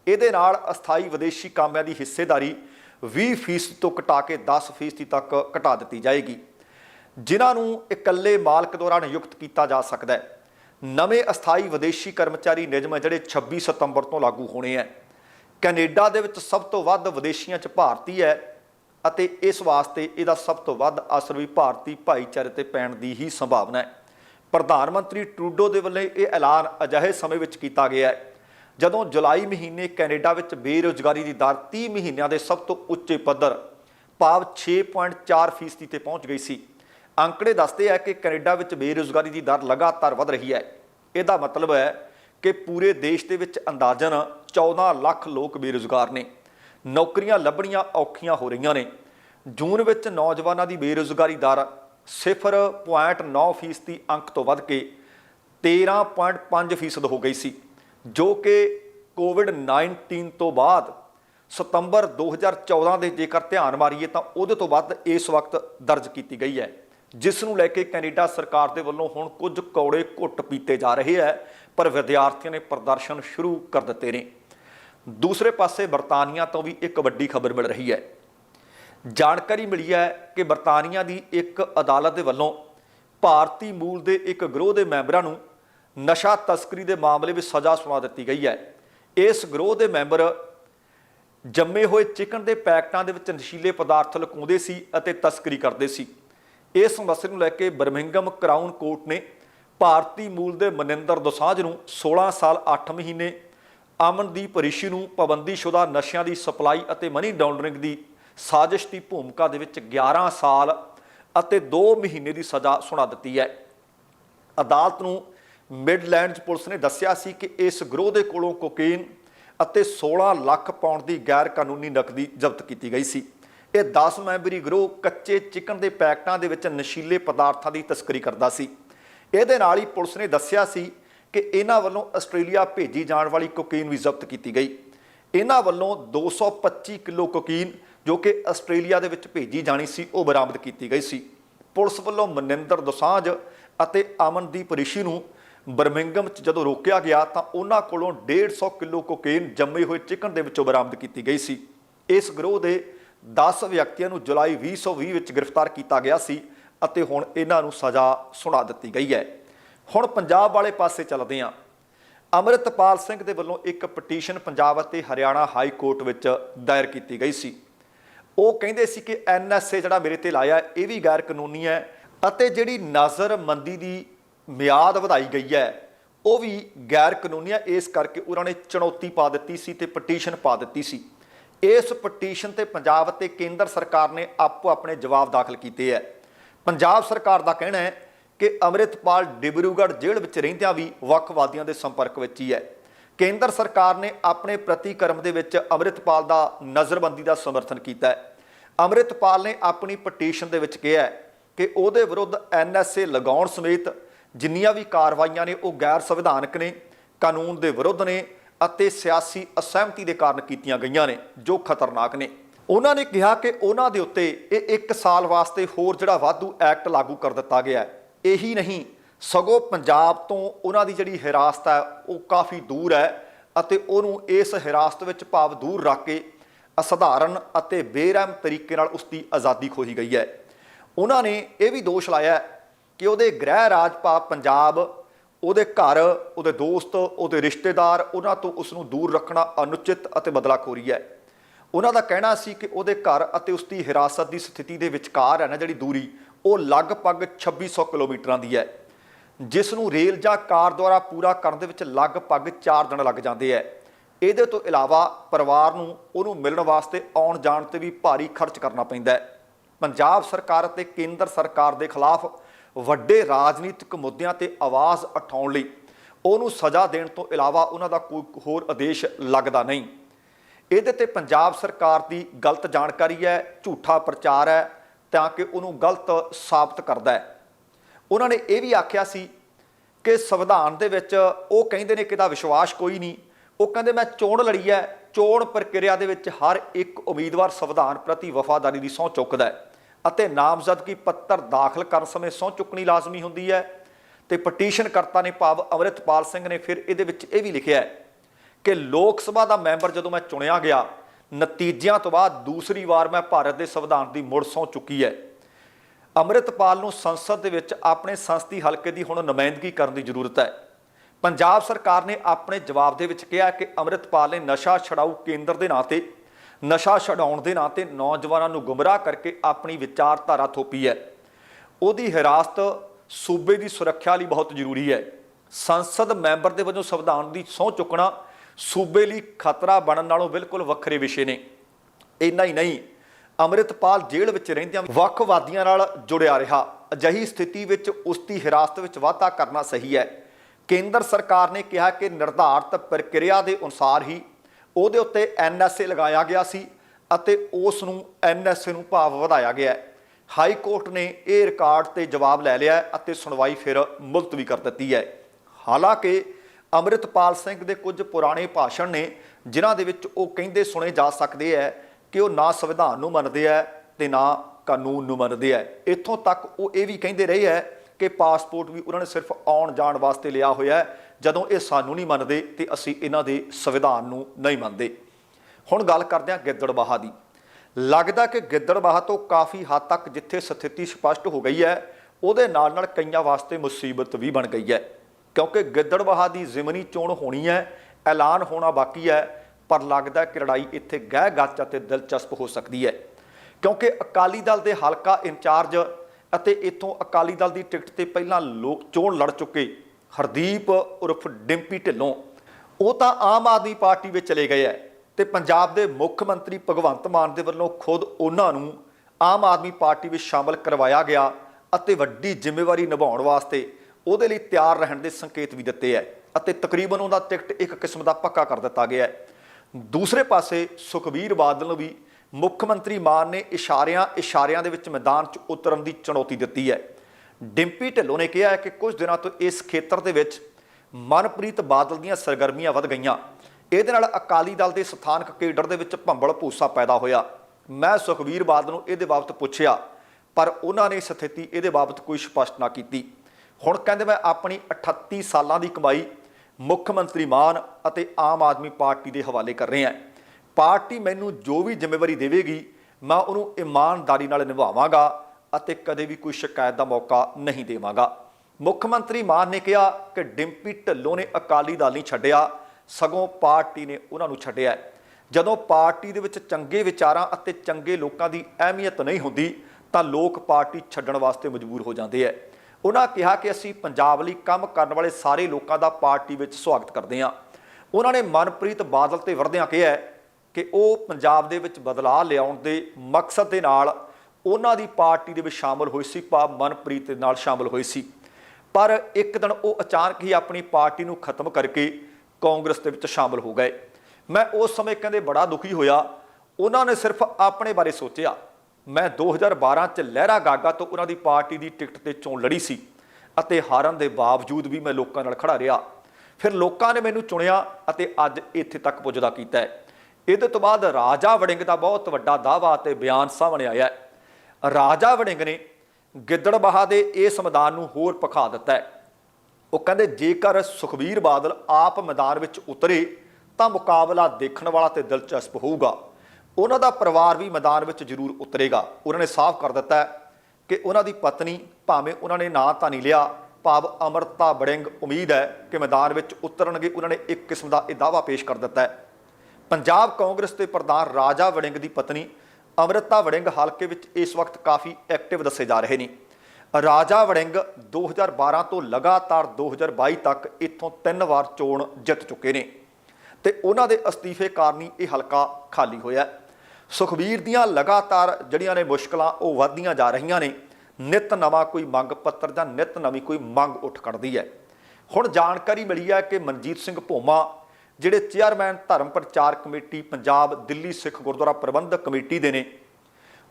ਇਹਦੇ ਨਾਲ ਅਸਥਾਈ ਵਿਦੇਸ਼ੀ ਕਾਮਿਆਂ ਦੀ ਹਿੱਸੇਦਾਰੀ 20% ਤੋਂ ਘਟਾ ਕੇ 10% ਤੱਕ ਘਟਾ ਦਿੱਤੀ ਜਾਏਗੀ। ਜਿਨ੍ਹਾਂ ਨੂੰ ਇਕੱਲੇ ਮਾਲਕ ਦੁਆਰਾ ਨਿਯੁਕਤ ਕੀਤਾ ਜਾ ਸਕਦਾ ਹੈ। ਨਵੇਂ ਅਸਥਾਈ ਵਿਦੇਸ਼ੀ ਕਰਮਚਾਰੀ ਨਿਯਮ ਹੈ ਜਿਹੜੇ 26 ਸਤੰਬਰ ਤੋਂ ਲਾਗੂ ਹੋਣੇ ਹੈ। ਕੈਨੇਡਾ ਦੇ ਵਿੱਚ ਸਭ ਤੋਂ ਵੱਧ ਵਿਦੇਸ਼ੀਆਂ 'ਚ ਭਾਰਤੀ ਹੈ ਅਤੇ ਇਸ ਵਾਸਤੇ ਇਹਦਾ ਸਭ ਤੋਂ ਵੱਧ ਅਸਰ ਵੀ ਭਾਰਤੀ ਭਾਈਚਾਰੇ ਤੇ ਪੈਣ ਦੀ ਹੀ ਸੰਭਾਵਨਾ ਹੈ। ਪ੍ਰਧਾਨ ਮੰਤਰੀ ਟਰੂਡੋ ਦੇ ਵੱਲੋਂ ਇਹ ਐਲਾਨ ਅਜਿਹੇ ਸਮੇਂ ਵਿੱਚ ਕੀਤਾ ਗਿਆ ਹੈ ਜਦੋਂ ਜੁਲਾਈ ਮਹੀਨੇ ਕੈਨੇਡਾ ਵਿੱਚ ਬੇਰੁਜ਼ਗਾਰੀ ਦੀ ਦਰ 30 ਮਹੀਨਿਆਂ ਦੇ ਸਭ ਤੋਂ ਉੱਚੇ ਪੱਧਰ, ਭਾਵ 6.4% ਤੇ ਪਹੁੰਚ ਗਈ ਸੀ। ਅੰਕੜੇ ਦੱਸਦੇ ਆ ਕਿ ਕੈਨੇਡਾ ਵਿੱਚ ਬੇਰੁਜ਼ਗਾਰੀ ਦੀ ਦਰ ਲਗਾਤਾਰ ਵਧ ਰਹੀ ਹੈ। ਇਹਦਾ ਮਤਲਬ ਹੈ ਕਿ ਪੂਰੇ ਦੇਸ਼ ਦੇ ਵਿੱਚ ਅੰਦਾਜ਼ਨ 14 ਲੱਖ ਲੋਕ ਬੇਰੁਜ਼ਗਾਰ ਨੇ। ਨੌਕਰੀਆਂ ਲੱਭਣੀਆਂ ਔਖੀਆਂ ਹੋ ਰਹੀਆਂ ਨੇ। ਜੂਨ ਵਿੱਚ ਨੌਜਵਾਨਾਂ ਦੀ ਬੇਰੁਜ਼ਗਾਰੀ ਦਰ 0.9% ਦੀ ਅੰਕ ਤੋਂ ਵੱਧ ਕੇ 13.5% ਹੋ ਗਈ ਸੀ। ਜੋ ਕਿ ਕੋਵਿਡ-19 ਤੋਂ ਬਾਅਦ ਸਤੰਬਰ 2014 ਦੇ ਜੇਕਰ ਧਿਆਨ ਮਾਰੀਏ ਤਾਂ ਉਹਦੇ ਤੋਂ ਵੱਧ ਇਸ ਵਕਤ ਦਰਜ ਕੀਤੀ ਗਈ ਹੈ, ਜਿਸ ਨੂੰ ਲੈ ਕੇ ਕੈਨੇਡਾ ਸਰਕਾਰ ਦੇ ਵੱਲੋਂ ਹੁਣ ਕੁਝ ਕੌੜੇ ਘੁੱਟ ਪੀਤੇ ਜਾ ਰਹੇ ਹੈ, ਪਰ ਵਿਦਿਆਰਥੀਆਂ ਨੇ ਪ੍ਰਦਰਸ਼ਨ ਸ਼ੁਰੂ ਕਰ ਦਿੱਤੇ ਨੇ। ਦੂਸਰੇ ਪਾਸੇ ਬਰਤਾਨੀਆ ਤੋਂ ਵੀ ਇੱਕ ਵੱਡੀ ਖਬਰ ਮਿਲ ਰਹੀ ਹੈ। ਜਾਣਕਾਰੀ ਮਿਲੀ ਹੈ ਕਿ ਬਰਤਾਨੀਆ ਦੀ ਇੱਕ ਅਦਾਲਤ ਦੇ ਵੱਲੋਂ ਭਾਰਤੀ ਮੂਲ ਦੇ ਇੱਕ ਗਰੋਹ ਦੇ ਮੈਂਬਰਾਂ ਨੂੰ ਨਸ਼ਾ ਤਸਕਰੀ ਦੇ ਮਾਮਲੇ ਵਿੱਚ ਸਜ਼ਾ ਸੁਣਾ ਦਿੱਤੀ ਗਈ ਹੈ। ਇਸ ਗਰੋਹ ਦੇ ਮੈਂਬਰ ਜੰਮੇ ਹੋਏ ਚਿਕਨ ਦੇ ਪੈਕਟਾਂ ਦੇ ਵਿੱਚ ਨਸ਼ੀਲੇ ਪਦਾਰਥ ਲੁਕਾਉਂਦੇ ਸੀ ਅਤੇ ਤਸਕਰੀ ਕਰਦੇ ਸੀ। ਇਸ ਮਸਲੇ ਨੂੰ ਲੈ ਕੇ ਬਰਮਿੰਗਮ ਕਰਾਊਨ ਕੋਰਟ ਨੇ ਭਾਰਤੀ ਮੂਲ ਦੇ ਮਨਿੰਦਰ ਦੋਸਾਂਝ ਨੂੰ 16 ਸਾਲ 8 ਮਹੀਨੇ, ਅਮਨਦੀਪ ਰਿਸ਼ੀ ਨੂੰ ਪਾਬੰਦੀਸ਼ੁਦਾ ਨਸ਼ਿਆਂ ਦੀ ਸਪਲਾਈ ਅਤੇ ਮਨੀ ਲਾਂਡਰਿੰਗ ਦੀ ਸਾਜ਼ਿਸ਼ ਦੀ ਭੂਮਿਕਾ ਦੇ ਵਿੱਚ 11 ਸਾਲ ਅਤੇ 2 ਮਹੀਨੇ ਦੀ ਸਜ਼ਾ ਸੁਣਾ ਦਿੱਤੀ ਹੈ। ਅਦਾਲਤ ਨੂੰ ਮਿਡਲੈਂਡਸ ਪੁਲਿਸ ਨੇ ਦੱਸਿਆ ਸੀ ਕਿ ਇਸ ਗਰੋਹ ਦੇ ਕੋਲੋਂ ਕੋਕੇਨ ਅਤੇ 16 ਲੱਖ ਪਾਉਂਡ ਦੀ ਗੈਰ ਕਾਨੂੰਨੀ ਨਕਦੀ ਜ਼ਬਤ ਕੀਤੀ ਗਈ ਸੀ। ਇਹ 10 ਮੈਂਬਰੀ ਗਰੋਹ ਕੱਚੇ ਚਿਕਨ ਦੇ ਪੈਕਟਾਂ ਦੇ ਵਿੱਚ ਨਸ਼ੀਲੇ ਪਦਾਰਥਾਂ ਦੀ ਤਸਕਰੀ ਕਰਦਾ ਸੀ। ਇਹਦੇ ਨਾਲ ਹੀ ਪੁਲਿਸ ਨੇ ਦੱਸਿਆ ਸੀ ਕਿ ਇਹਨਾਂ ਵੱਲੋਂ ਆਸਟ੍ਰੇਲੀਆ ਭੇਜੀ ਜਾਣ ਵਾਲੀ ਕੋਕੇਨ ਵੀ ਜ਼ਬਤ ਕੀਤੀ ਗਈ। ਇਹਨਾਂ ਵੱਲੋਂ 225 ਕਿਲੋ ਕੋਕੀਨ ਜੋ ਕਿ ਆਸਟ੍ਰੇਲੀਆ ਦੇ ਵਿੱਚ ਭੇਜੀ ਜਾਣੀ ਸੀ, ਉਹ ਬਰਾਮਦ ਕੀਤੀ ਗਈ ਸੀ। ਪੁਲਿਸ ਵੱਲੋਂ ਮਨਿੰਦਰ ਦੋਸਾਂਝ ਅਤੇ ਅਮਨਦੀਪ ਰਿਸ਼ੀ ਨੂੰ ਬਰਮਿੰਗਮ 'ਚ ਜਦੋਂ ਰੋਕਿਆ ਗਿਆ ਤਾਂ ਉਹਨਾਂ ਕੋਲੋਂ 150 ਕਿਲੋ ਕੋਕੇਨ ਜੰਮੇ ਹੋਏ ਚਿਕਨ ਦੇ ਵਿੱਚੋਂ ਬਰਾਮਦ ਕੀਤੀ ਗਈ ਸੀ। ਇਸ ਗਰੋਹ ਦੇ 10 ਵਿਅਕਤੀਆਂ ਨੂੰ ਜੁਲਾਈ 2020 ਵਿੱਚ ਗ੍ਰਿਫਤਾਰ ਕੀਤਾ ਗਿਆ ਸੀ ਅਤੇ ਹੁਣ ਇਹਨਾਂ ਨੂੰ ਸਜ਼ਾ ਸੁਣਾ ਦਿੱਤੀ ਗਈ ਹੈ। ਹੁਣ ਪੰਜਾਬ ਵਾਲੇ ਪਾਸੇ ਚੱਲਦੇ ਹਾਂ। ਅੰਮ੍ਰਿਤਪਾਲ ਸਿੰਘ ਦੇ ਵੱਲੋਂ ਇੱਕ ਪਟੀਸ਼ਨ ਪੰਜਾਬ ਅਤੇ ਹਰਿਆਣਾ ਹਾਈ ਕੋਰਟ ਵਿੱਚ ਦਾਇਰ ਕੀਤੀ ਗਈ ਸੀ। ਉਹ ਕਹਿੰਦੇ ਸੀ ਕਿ ਐਨਐਸਏ ਜਿਹੜਾ ਮੇਰੇ ਤੇ ਲਾਇਆ, ਇਹ ਵੀ ਗੈਰ ਕਾਨੂੰਨੀ ਹੈ ਅਤੇ ਜਿਹੜੀ ਨਜ਼ਰਮੰਦੀ ਦੀ ਮਿਆਦ ਵਧਾਈ ਗਈ ਹੈ। ਉਹ ਵੀ ਗੈਰ ਕਾਨੂੰਨੀ ਹੈ ਇਸ ਕਰਕੇ ਉਹਨਾਂ ਨੇ ਚੁਣੌਤੀ ਪਾ ਦਿੱਤੀ ਸੀ ਤੇ ਪਟੀਸ਼ਨ ਪਾ ਦਿੱਤੀ ਸੀ। ਇਸ ਪਟੀਸ਼ਨ ਤੇ ਪੰਜਾਬ ਅਤੇ ਕੇਂਦਰ ਸਰਕਾਰ ਨੇ ਆਪੋ ਆਪਣੇ ਜਵਾਬ ਦਾਖਲ ਕੀਤੇ ਹੈ। ਪੰਜਾਬ ਸਰਕਾਰ ਦਾ ਕਹਿਣਾ ਹੈ ਕਿ ਅੰਮ੍ਰਿਤਪਾਲ ਡਿਬਰੂਗੜ੍ਹ ਜੇਲ੍ਹ ਵਿੱਚ ਰਹਿੰਦਿਆਂ ਵੀ ਵੱਖਵਾਦੀਆਂ ਦੇ ਸੰਪਰਕ ਵਿੱਚ ਹੀ ਹੈ। ਕੇਂਦਰ ਸਰਕਾਰ ਨੇ ਆਪਣੇ ਪ੍ਰਤੀਕਰਮ ਦੇ ਵਿੱਚ ਅੰਮ੍ਰਿਤਪਾਲ ਦਾ ਨਜ਼ਰਬੰਦੀ ਦਾ ਸਮਰਥਨ ਕੀਤਾ ਹੈ। ਅੰਮ੍ਰਿਤਪਾਲ ਨੇ ਆਪਣੀ ਪਟੀਸ਼ਨ ਦੇ ਵਿੱਚ ਕਿਹਾ ਕਿ ਉਹਦੇ ਵਿਰੁੱਧ ਐਨਐਸਏ ਲਗਾਉਣ ਸਮੇਤ ਜਿੰਨੀਆਂ ਵੀ ਕਾਰਵਾਈਆਂ ਨੇ ਉਹ ਗੈਰ ਸੰਵਿਧਾਨਕ ਨੇ, ਕਾਨੂੰਨ ਦੇ ਵਿਰੁੱਧ ਨੇ ਅਤੇ ਸਿਆਸੀ ਅਸਹਿਮਤੀ ਦੇ ਕਾਰਨ ਕੀਤੀਆਂ ਗਈਆਂ ਨੇ, ਜੋ ਖਤਰਨਾਕ ਨੇ। ਉਹਨਾਂ ਨੇ ਕਿਹਾ ਕਿ ਉਹਨਾਂ ਦੇ ਉੱਤੇ ਇਹ 1 ਸਾਲ ਵਾਸਤੇ ਹੋਰ ਜਿਹੜਾ ਵਾਧੂ ਐਕਟ ਲਾਗੂ ਕਰ ਦਿੱਤਾ ਗਿਆ ਹੈ। ਇਹੀ ਨਹੀਂ, ਸਗੋਂ ਪੰਜਾਬ ਤੋਂ ਉਹਨਾਂ ਦੀ ਜਿਹੜੀ ਹਿਰਾਸਤ ਹੈ, ਉਹ ਕਾਫੀ ਦੂਰ ਹੈ ਅਤੇ ਉਹਨੂੰ ਇਸ ਹਿਰਾਸਤ ਵਿੱਚ ਭਾਵ ਦੂਰ ਰੱਖ ਕੇ ਅਸਧਾਰਨ ਅਤੇ ਬੇਰਹਿਮ ਤਰੀਕੇ ਨਾਲ ਉਸ ਦੀ ਆਜ਼ਾਦੀ ਖੋਹੀ ਗਈ ਹੈ। ਉਹਨਾਂ ਨੇ ਇਹ ਵੀ ਦੋਸ਼ ਲਾਇਆ ਕਿ ਉਹਦੇ ਗ੍ਰਹਿ ਰਾਜ ਭਾਵ ਪੰਜਾਬ, ਉਹਦੇ ਘਰ, ਉਹਦੇ ਦੋਸਤ, ਉਹਦੇ ਰਿਸ਼ਤੇਦਾਰ, ਉਹਨਾਂ ਤੋਂ ਉਸ ਨੂੰ ਦੂਰ ਰੱਖਣਾ ਅਨੁਚਿਤ ਅਤੇ ਬਦਲਾਖੋਰੀ ਹੈ। ਉਹਨਾਂ ਦਾ ਕਹਿਣਾ ਸੀ ਕਿ ਉਹਦੇ ਘਰ ਅਤੇ ਉਸ ਦੀ ਹਿਰਾਸਤ ਦੀ ਸਥਿਤੀ ਦੇ ਵਿਚਕਾਰ ਹੈ ਨਾ ਜਿਹੜੀ ਦੂਰੀ, ਉਹ ਲਗਭਗ 2600 ਕਿਲੋਮੀਟਰਾਂ ਦੀ ਹੈ। ਜਿਸ ਨੂੰ ਰੇਲ ਜਾਂ ਕਾਰ ਦੁਆਰਾ ਪੂਰਾ ਕਰਨ ਦੇ ਵਿੱਚ ਲਗਭਗ 4 ਦਿਨ ਲੱਗ ਜਾਂਦੇ ਹੈ। ਇਹਦੇ ਤੋਂ ਇਲਾਵਾ ਪਰਿਵਾਰ ਨੂੰ ਉਹਨੂੰ ਮਿਲਣ ਵਾਸਤੇ ਆਉਣ ਜਾਣ ਤੇ ਵੀ ਭਾਰੀ ਖਰਚ ਕਰਨਾ ਪੈਂਦਾ ਹੈ। ਪੰਜਾਬ ਸਰਕਾਰ ਅਤੇ ਕੇਂਦਰ ਸਰਕਾਰ ਦੇ ਖਿਲਾਫ ਵੱਡੇ ਰਾਜਨੀਤਿਕ ਮੁੱਦਿਆਂ ਤੇ ਆਵਾਜ਼ ਉਠਾਉਣ ਲਈ। ਉਹਨੂੰ ਸਜ਼ਾ ਦੇਣ ਤੋਂ ਇਲਾਵਾ ਉਹਨਾਂ ਦਾ ਕੋਈ ਹੋਰ ਆਦੇਸ਼ ਲੱਗਦਾ ਨਹੀਂ। ਇਹਦੇ ਤੇ ਪੰਜਾਬ ਸਰਕਾਰ ਦੀ ਗਲਤ ਜਾਣਕਾਰੀ ਹੈ, ਝੂਠਾ ਪ੍ਰਚਾਰ ਹੈ, ਤਾਂ ਕਿ ਉਹਨੂੰ ਗਲਤ ਸਾਬਤ ਕਰਦਾ ਹੈ। ਉਹਨਾਂ ਨੇ ਇਹ ਵੀ ਆਖਿਆ ਸੀ ਕਿ ਸੰਵਿਧਾਨ ਦੇ ਵਿੱਚ ਉਹ ਕਹਿੰਦੇ ਨੇ ਕਿ ਵਿਸ਼ਵਾਸ ਕੋਈ ਨਹੀਂ। ਉਹ ਕਹਿੰਦੇ, ਮੈਂ ਚੋਣ ਲੜੀ ਹੈ। ਚੋਣ ਪ੍ਰਕਿਰਿਆ ਦੇ ਵਿੱਚ ਹਰ ਇੱਕ ਉਮੀਦਵਾਰ ਸੰਵਿਧਾਨ ਪ੍ਰਤੀ ਵਫਾਦਾਰੀ ਦੀ ਸਹੁੰ ਚੁੱਕਦਾ ਹੈ। ਅਤੇ ਨਾਮਜ਼ਦਗੀ ਪੱਤਰ ਦਾਖਲ ਕਰਨ ਸਮੇਂ ਸਹੁੰ ਚੁੱਕਣੀ ਲਾਜ਼ਮੀ ਹੁੰਦੀ ਹੈ। ਤੇ ਪਟੀਸ਼ਨ ਕਰਤਾ ਨੇ ਭਾਵ ਅਮਰਿਤਪਾਲ ਸਿੰਘ ਨੇ ਫਿਰ ਇਹਦੇ ਵਿੱਚ ਇਹ ਵੀ ਲਿਖਿਆ ਹੈ ਕਿ ਲੋਕ ਸਭਾ ਦਾ ਮੈਂਬਰ ਜਦੋਂ ਮੈਂ ਚੁਣਿਆ ਗਿਆ, ਨਤੀਜਿਆਂ ਤੋਂ ਬਾਅਦ ਦੂਸਰੀ ਵਾਰ ਮੈਂ ਭਾਰਤ ਦੇ ਸੰਵਿਧਾਨ ਦੀ ਮੁੜ ਸਹੁੰ ਚੁੱਕੀ ਹੈ। ਅੰਮ੍ਰਿਤਪਾਲ ਨੂੰ ਸੰਸਦ ਦੇ ਵਿੱਚ ਆਪਣੇ ਸੰਸਦੀ ਹਲਕੇ ਦੀ ਹੁਣ ਨੁਮਾਇੰਦਗੀ ਕਰਨ ਦੀ ਜ਼ਰੂਰਤ ਹੈ। ਪੰਜਾਬ ਸਰਕਾਰ ਨੇ ਆਪਣੇ ਜਵਾਬ ਦੇ ਵਿੱਚ ਕਿਹਾ ਕਿ ਅੰਮ੍ਰਿਤਪਾਲ ਨੇ ਨਸ਼ਾ ਛਡਾਊ ਕੇਂਦਰ ਦੇ ਨਾਂ ਤੇ ਨਸ਼ਾ ਛਡਾਉਣ ਦੇ ਨਾਂ ਤੇ ਨੌਜਵਾਨਾਂ ਨੂੰ ਗੁੰਮਰਾਹ ਕਰਕੇ ਆਪਣੀ ਵਿਚਾਰਧਾਰਾ ਥੋਪੀ ਹੈ। ਉਹਦੀ ਹਿਰਾਸਤ ਸੂਬੇ ਦੀ ਸੁਰੱਖਿਆ ਲਈ ਬਹੁਤ ਜ਼ਰੂਰੀ ਹੈ। ਸੰਸਦ ਮੈਂਬਰ ਦੇ ਵਜੋਂ ਸੰਵਿਧਾਨ ਦੀ ਸਹੁੰ ਚੁੱਕਣਾ ਸੂਬੇ ਲਈ ਖਤਰਾ ਬਣਨ ਨਾਲੋਂ ਬਿਲਕੁਲ ਵੱਖਰੇ ਵਿਸ਼ੇ ਨੇ। ਇੰਨਾ ਹੀ ਨਹੀਂ, ਅੰਮ੍ਰਿਤਪਾਲ ਜੇਲ੍ਹ ਵਿੱਚ ਰਹਿੰਦਿਆਂ ਵੱਖਵਾਦੀਆਂ ਨਾਲ ਜੁੜਿਆ ਰਿਹਾ। ਅਜਿਹੀ ਸਥਿਤੀ ਵਿੱਚ ਉਸ ਦੀ ਹਿਰਾਸਤ ਵਿੱਚ ਵਾਧਾ ਕਰਨਾ ਸਹੀ ਹੈ। ਕੇਂਦਰ ਸਰਕਾਰ ਨੇ ਕਿਹਾ ਕਿ ਨਿਰਧਾਰਤ ਪ੍ਰਕਿਰਿਆ ਦੇ ਅਨੁਸਾਰ ਹੀ ਉਹਦੇ ਉੱਤੇ ਐਨਐਸਏ ਲਗਾਇਆ ਗਿਆ ਸੀ ਅਤੇ ਉਸ ਨੂੰ ਐਨਐਸਏ ਨੂੰ ਭਾਵ ਵਧਾਇਆ ਗਿਆ ਹਾਈ ਕੋਰਟ ਨੇ ਇਹ ਰਿਕਾਰਡ ਤੇ ਜਵਾਬ ਲੈ ਲਿਆ ਅਤੇ ਸੁਣਵਾਈ ਫਿਰ ਮੁਲਤਵੀ ਕਰ ਦਿੱਤੀ ਹੈ। ਹਾਲਾਂਕਿ ਅੰਮ੍ਰਿਤਪਾਲ ਸਿੰਘ ਦੇ ਕੁਝ ਪੁਰਾਣੇ ਭਾਸ਼ਣ ਨੇ ਜਿਨ੍ਹਾਂ ਦੇ ਵਿੱਚ ਉਹ ਕਹਿੰਦੇ ਸੁਣੇ ਜਾ ਸਕਦੇ ਹੈ ਕਿ ਉਹ ਨਾ ਸੰਵਿਧਾਨ ਨੂੰ ਮੰਨਦੇ ਹੈ ਤੇ ਨਾ ਕਾਨੂੰਨ ਨੂੰ ਮੰਨਦੇ ਹੈ। ਇੱਥੋਂ ਤੱਕ ਉਹ ਇਹ ਵੀ ਕਹਿੰਦੇ ਰਹੇ ਹੈ ਕਿ ਪਾਸਪੋਰਟ ਵੀ ਉਹਨਾਂ ਨੇ ਸਿਰਫ ਆਉਣ ਜਾਣ ਵਾਸਤੇ ਲਿਆ ਹੋਇਆ ਜਦੋਂ ਇਹ ਸਾਨੂੰ ਨਹੀਂ ਮੰਨਦੇ ਤੇ ਅਸੀਂ ਇਹਨਾਂ ਦੇ ਸੰਵਿਧਾਨ ਨੂੰ ਨਹੀਂ ਮੰਨਦੇ। ਹੁਣ ਗੱਲ ਕਰਦੇ ਹਾਂ ਗਿੱਦੜਬਾਹਾ ਦੀ। ਲੱਗਦਾ ਕਿ ਗਿੱਦੜਬਾਹਾ ਤੋਂ ਕਾਫੀ ਹੱਦ ਤੱਕ ਜਿੱਥੇ ਸਥਿਤੀ ਸਪਸ਼ਟ ਹੋ ਗਈ ਹੈ, ਉਹਦੇ ਨਾਲ ਨਾਲ ਕਈਆਂ ਵਾਸਤੇ ਮੁਸੀਬਤ ਵੀ ਬਣ ਗਈ ਹੈ। ਕਿਉਂਕਿ ਗਿੱਦੜਬਾਹਾ ਦੀ ਜ਼ਿਮਨੀ ਚੋਣ ਹੋਣੀ ਹੈ, ਐਲਾਨ ਹੋਣਾ ਬਾਕੀ ਹੈ, ਪਰ ਲੱਗਦਾ ਕਿ ਲੜਾਈ ਇੱਥੇ ਗਹਿ ਗੱਚ ਅਤੇ ਦਿਲਚਸਪ ਹੋ ਸਕਦੀ ਹੈ। ਕਿਉਂਕਿ ਅਕਾਲੀ ਦਲ ਦੇ ਹਲਕਾ ਇੰਚਾਰਜ ਅਤੇ ਇਥੋਂ ਅਕਾਲੀ ਦਲ ਦੀ ਟਿਕਟ ਤੇ ਪਹਿਲਾਂ ਲੋਕ ਚੋਣ ਲੜ ਚੁੱਕੇ ਹਰਦੀਪ ਉਰਫ ਡਿੰਪੀ ਢਿੱਲੋਂ, ਉਹ ਤਾਂ ਆਮ ਆਦਮੀ ਪਾਰਟੀ ਵਿੱਚ ਚਲੇ ਗਏ ਹੈ ਤੇ ਪੰਜਾਬ ਦੇ ਮੁੱਖ ਮੰਤਰੀ ਭਗਵੰਤ ਮਾਨ ਦੇ ਵੱਲੋਂ ਖੁਦ ਉਹਨਾਂ ਨੂੰ ਆਮ ਆਦਮੀ ਪਾਰਟੀ ਵਿੱਚ ਸ਼ਾਮਲ ਕਰਵਾਇਆ ਗਿਆ ਅਤੇ ਵੱਡੀ ਜ਼ਿੰਮੇਵਾਰੀ ਨਿਭਾਉਣ ਵਾਸਤੇ ਉਹਦੇ ਲਈ ਤਿਆਰ ਰਹਿਣ ਦੇ ਸੰਕੇਤ ਵੀ ਦਿੱਤੇ ਹੈ ਅਤੇ ਤਕਰੀਬਨ ਉਹਦਾ ਟਿਕਟ ਇੱਕ ਕਿਸਮ ਦਾ ਪੱਕਾ ਕਰ ਦਿੱਤਾ ਗਿਆ ਹੈ ਦੂਸਰੇ ਪਾਸੇ ਸੁਖਬੀਰ ਬਾਦਲ ਨੂੰ ਵੀ ਮੁੱਖ ਮੰਤਰੀ ਮਾਨ ਨੇ ਇਸ਼ਾਰਿਆਂ ਇਸ਼ਾਰਿਆਂ ਦੇ ਵਿੱਚ ਮੈਦਾਨ 'ਚ ਉਤਰਨ ਦੀ ਚੁਣੌਤੀ ਦਿੱਤੀ ਹੈ ਡਿੰਪੀ ਢਿੱਲੋਂ ਨੇ ਕਿਹਾ ਹੈ ਕਿ ਕੁਝ ਦਿਨਾਂ ਤੋਂ ਇਸ ਖੇਤਰ ਦੇ ਵਿੱਚ ਮਨਪ੍ਰੀਤ ਬਾਦਲ ਦੀਆਂ ਸਰਗਰਮੀਆਂ ਵੱਧ ਗਈਆਂ। ਇਹਦੇ ਨਾਲ ਅਕਾਲੀ ਦਲ ਦੇ ਸਥਾਨਕ ਕੇਡਰ ਦੇ ਵਿੱਚ ਭੰਬਲ ਭੂਸਾ ਪੈਦਾ ਹੋਇਆ। ਮੈਂ ਸੁਖਬੀਰ ਬਾਦਲ ਨੂੰ ਇਹਦੇ ਬਾਬਤ ਪੁੱਛਿਆ, ਪਰ ਉਹਨਾਂ ਨੇ ਸਥਿਤੀ ਇਹਦੇ ਬਾਬਤ ਕੋਈ ਸਪਸ਼ਟ ਨਾ ਕੀਤੀ। ਹੁਣ ਕਹਿੰਦੇ ਮੈਂ ਆਪਣੀ 38 ਸਾਲਾਂ ਦੀ ਕਮਾਈ ਮੁੱਖ ਮੰਤਰੀ ਮਾਨ ਅਤੇ ਆਮ ਆਦਮੀ ਪਾਰਟੀ ਦੇ ਹਵਾਲੇ ਕਰ ਰਹੇ ਹਾਂ। ਪਾਰਟੀ ਮੈਨੂੰ ਜੋ ਵੀ ਜ਼ਿੰਮੇਵਾਰੀ ਦੇਵੇਗੀ, ਮੈਂ ਉਹਨੂੰ ਇਮਾਨਦਾਰੀ ਨਾਲ ਨਿਭਾਵਾਂਗਾ। ਅਤੇ ਕਦੇ ਵੀ ਕੋਈ ਸ਼ਿਕਾਇਤ ਦਾ ਮੌਕਾ ਨਹੀਂ ਦੇਵਾਂਗਾ। ਮੁੱਖ ਮੰਤਰੀ ਮਾਨ ਨੇ ਕਿਹਾ ਕਿ ਡਿੰਪੀ ਢੱਲੋਂ ਨੇ ਅਕਾਲੀ ਦਲ ਨਹੀਂ ਛੱਡਿਆ, ਸਗੋਂ ਪਾਰਟੀ ਨੇ ਉਹਨਾਂ ਨੂੰ ਛੱਡਿਆ ਜਦੋਂ ਪਾਰਟੀ ਦੇ ਵਿੱਚ ਚੰਗੇ ਵਿਚਾਰਾਂ ਅਤੇ ਚੰਗੇ ਲੋਕਾਂ ਦੀ ਅਹਿਮੀਅਤ ਨਹੀਂ ਹੁੰਦੀ, ਤਾਂ ਲੋਕ ਪਾਰਟੀ ਛੱਡਣ ਵਾਸਤੇ ਮਜਬੂਰ ਹੋ ਜਾਂਦੇ ਹੈ। ਉਹਨਾਂ ਕਿਹਾ ਕਿ ਅਸੀਂ ਪੰਜਾਬ ਲਈ ਕੰਮ ਕਰਨ ਵਾਲੇ ਸਾਰੇ ਲੋਕਾਂ ਦਾ ਪਾਰਟੀ ਵਿੱਚ ਸਵਾਗਤ ਕਰਦੇ ਹਾਂ। ਉਹਨਾਂ ਨੇ ਮਨਪ੍ਰੀਤ ਬਾਦਲ ਤੇ ਵਰਦਿਆਂ ਕਿਹਾ ਕਿ ਉਹ ਪੰਜਾਬ ਦੇ ਵਿੱਚ ਬਦਲਾਅ ਲਿਆਉਣ ਦੇ ਮਕਸਦ ਦੇ ਨਾਲ ਉਹਨਾਂ ਦੀ ਪਾਰਟੀ ਦੇ ਵਿੱਚ ਸ਼ਾਮਲ ਹੋਈ ਸੀ ਪਾ ਮਨਪ੍ਰੀਤ ਦੇ ਨਾਲ ਸ਼ਾਮਲ ਹੋਈ ਸੀ। ਪਰ ਇੱਕ ਦਿਨ ਉਹ ਅਚਾਨਕ ਹੀ ਆਪਣੀ ਪਾਰਟੀ ਨੂੰ ਖਤਮ ਕਰਕੇ ਕਾਂਗਰਸ ਦੇ ਵਿੱਚ ਸ਼ਾਮਲ ਹੋ ਗਏ। ਮੈਂ ਉਸ ਸਮੇਂ ਕਹਿੰਦੇ ਬੜਾ ਦੁਖੀ ਹੋਇਆ। ਉਹਨਾਂ ਨੇ ਸਿਰਫ ਆਪਣੇ ਬਾਰੇ ਸੋਚਿਆ। ਮੈਂ 2012 ਚ ਲਹਿਰਾ ਗਾਗਾ ਤੋਂ ਉਹਨਾਂ ਦੀ ਪਾਰਟੀ ਦੀ ਟਿਕਟ ਤੇ ਚੋਣ ਲੜੀ ਸੀ ਅਤੇ ਹਾਰਨ ਦੇ ਬਾਵਜੂਦ ਵੀ ਮੈਂ ਲੋਕਾਂ ਨਾਲ ਖੜਾ ਰਿਹਾ। ਫਿਰ ਲੋਕਾਂ ਨੇ ਮੈਨੂੰ ਚੁਣਿਆ ਅਤੇ ਅੱਜ ਇੱਥੇ ਤੱਕ ਪੁੱਜਦਾ ਕੀਤਾ ਹੈ। ਇਹਦੇ ਤੋਂ ਬਾਅਦ ਰਾਜਾ ਵੜਿੰਗ ਦਾ ਬਹੁਤ ਵੱਡਾ ਦਾਅਵਾ ਤੇ ਬਿਆਨ ਸਾਹਮਣੇ ਆਇਆ ਹੈ। ਰਾਜਾ ਵੜਿੰਗ ਨੇ ਗਿੱਦੜਬਾਹਾ ਦੇ ਇਸ ਮੈਦਾਨ ਨੂੰ ਹੋਰ ਪਖਾ ਦਿੱਤਾ ਹੈ। ਉਹ ਕਹਿੰਦੇ, ਜੇਕਰ ਸੁਖਬੀਰ ਬਾਦਲ ਆਪ ਮੈਦਾਨ ਵਿੱਚ ਉਤਰੇ, ਤਾਂ ਮੁਕਾਬਲਾ ਦੇਖਣ ਵਾਲਾ ਤੇ ਦਿਲਚਸਪ ਹੋਊਗਾ। ਉਹਨਾਂ ਦਾ ਪਰਿਵਾਰ ਵੀ ਮੈਦਾਨ ਵਿੱਚ ਜ਼ਰੂਰ ਉਤਰੇਗਾ। ਉਹਨਾਂ ਨੇ ਸਾਫ਼ ਕਰ ਦਿੱਤਾ ਕਿ ਉਹਨਾਂ ਦੀ ਪਤਨੀ ਭਾਵੇਂ ਉਹਨਾਂ ਨੇ ਨਾਂ ਤਾਂ ਨਹੀਂ ਲਿਆ, ਭਾਵ ਅਮਰਤਾ ਬੜਿੰਗ ਉਮੀਦ ਹੈ ਕਿ ਮੈਦਾਨ ਵਿੱਚ ਉਤਰਨਗੇ। ਉਹਨਾਂ ਨੇ ਇੱਕ ਕਿਸਮ ਦਾ ਇਹ ਦਾਅਵਾ ਪੇਸ਼ ਕਰ ਦਿੱਤਾ ਹੈ। ਪੰਜਾਬ ਕਾਂਗਰਸ ਦੇ ਪ੍ਰਧਾਨ ਰਾਜਾ ਵੜਿੰਗ ਦੀ ਪਤਨੀ ਅਮਰਤਾ ਵੜਿੰਗ ਹਲਕੇ ਵਿੱਚ ਇਸ ਵਕਤ ਕਾਫੀ ਐਕਟਿਵ ਦੱਸੇ ਜਾ ਰਹੇ ਨੇ। ਰਾਜਾ ਵੜਿੰਗ 2012 ਤੋਂ ਲਗਾਤਾਰ 2022 ਤੱਕ ਇੱਥੋਂ ਤਿੰਨ ਵਾਰ ਚੋਣ ਜਿੱਤ ਚੁੱਕੇ ਨੇ। ਤੇ ਉਹਨਾਂ ਦੇ ਅਸਤੀਫੇ ਕਾਰਨ ਹੀ ਇਹ ਹਲਕਾ ਖਾਲੀ ਹੋਇਆ ਹੈ। ਸੁਖਬੀਰ ਦੀਆਂ ਲਗਾਤਾਰ ਜਿਹੜੀਆਂ ਨੇ ਮੁਸ਼ਕਲਾਂ, ਉਹ ਵੱਧਦੀਆਂ ਜਾ ਰਹੀਆਂ ਨੇ। ਨਿਤ ਨਵਾਂ ਕੋਈ ਮੰਗ ਪੱਤਰ ਜਾਂ ਨਿਤ ਨਵੀਂ ਕੋਈ ਮੰਗ ਉੱਠ ਕੱਢਦੀ ਹੈ। ਹੁਣ ਜਾਣਕਾਰੀ ਮਿਲੀ ਹੈ ਕਿ ਮਨਜੀਤ ਸਿੰਘ ਭੋਮਾ ਜਿਹੜੇ ਚੇਅਰਮੈਨ ਧਰਮ ਪ੍ਰਚਾਰ ਕਮੇਟੀ, ਪੰਜਾਬ, ਦਿੱਲੀ ਸਿੱਖ ਗੁਰਦੁਆਰਾ ਪ੍ਰਬੰਧਕ ਕਮੇਟੀ ਦੇ ਨੇ,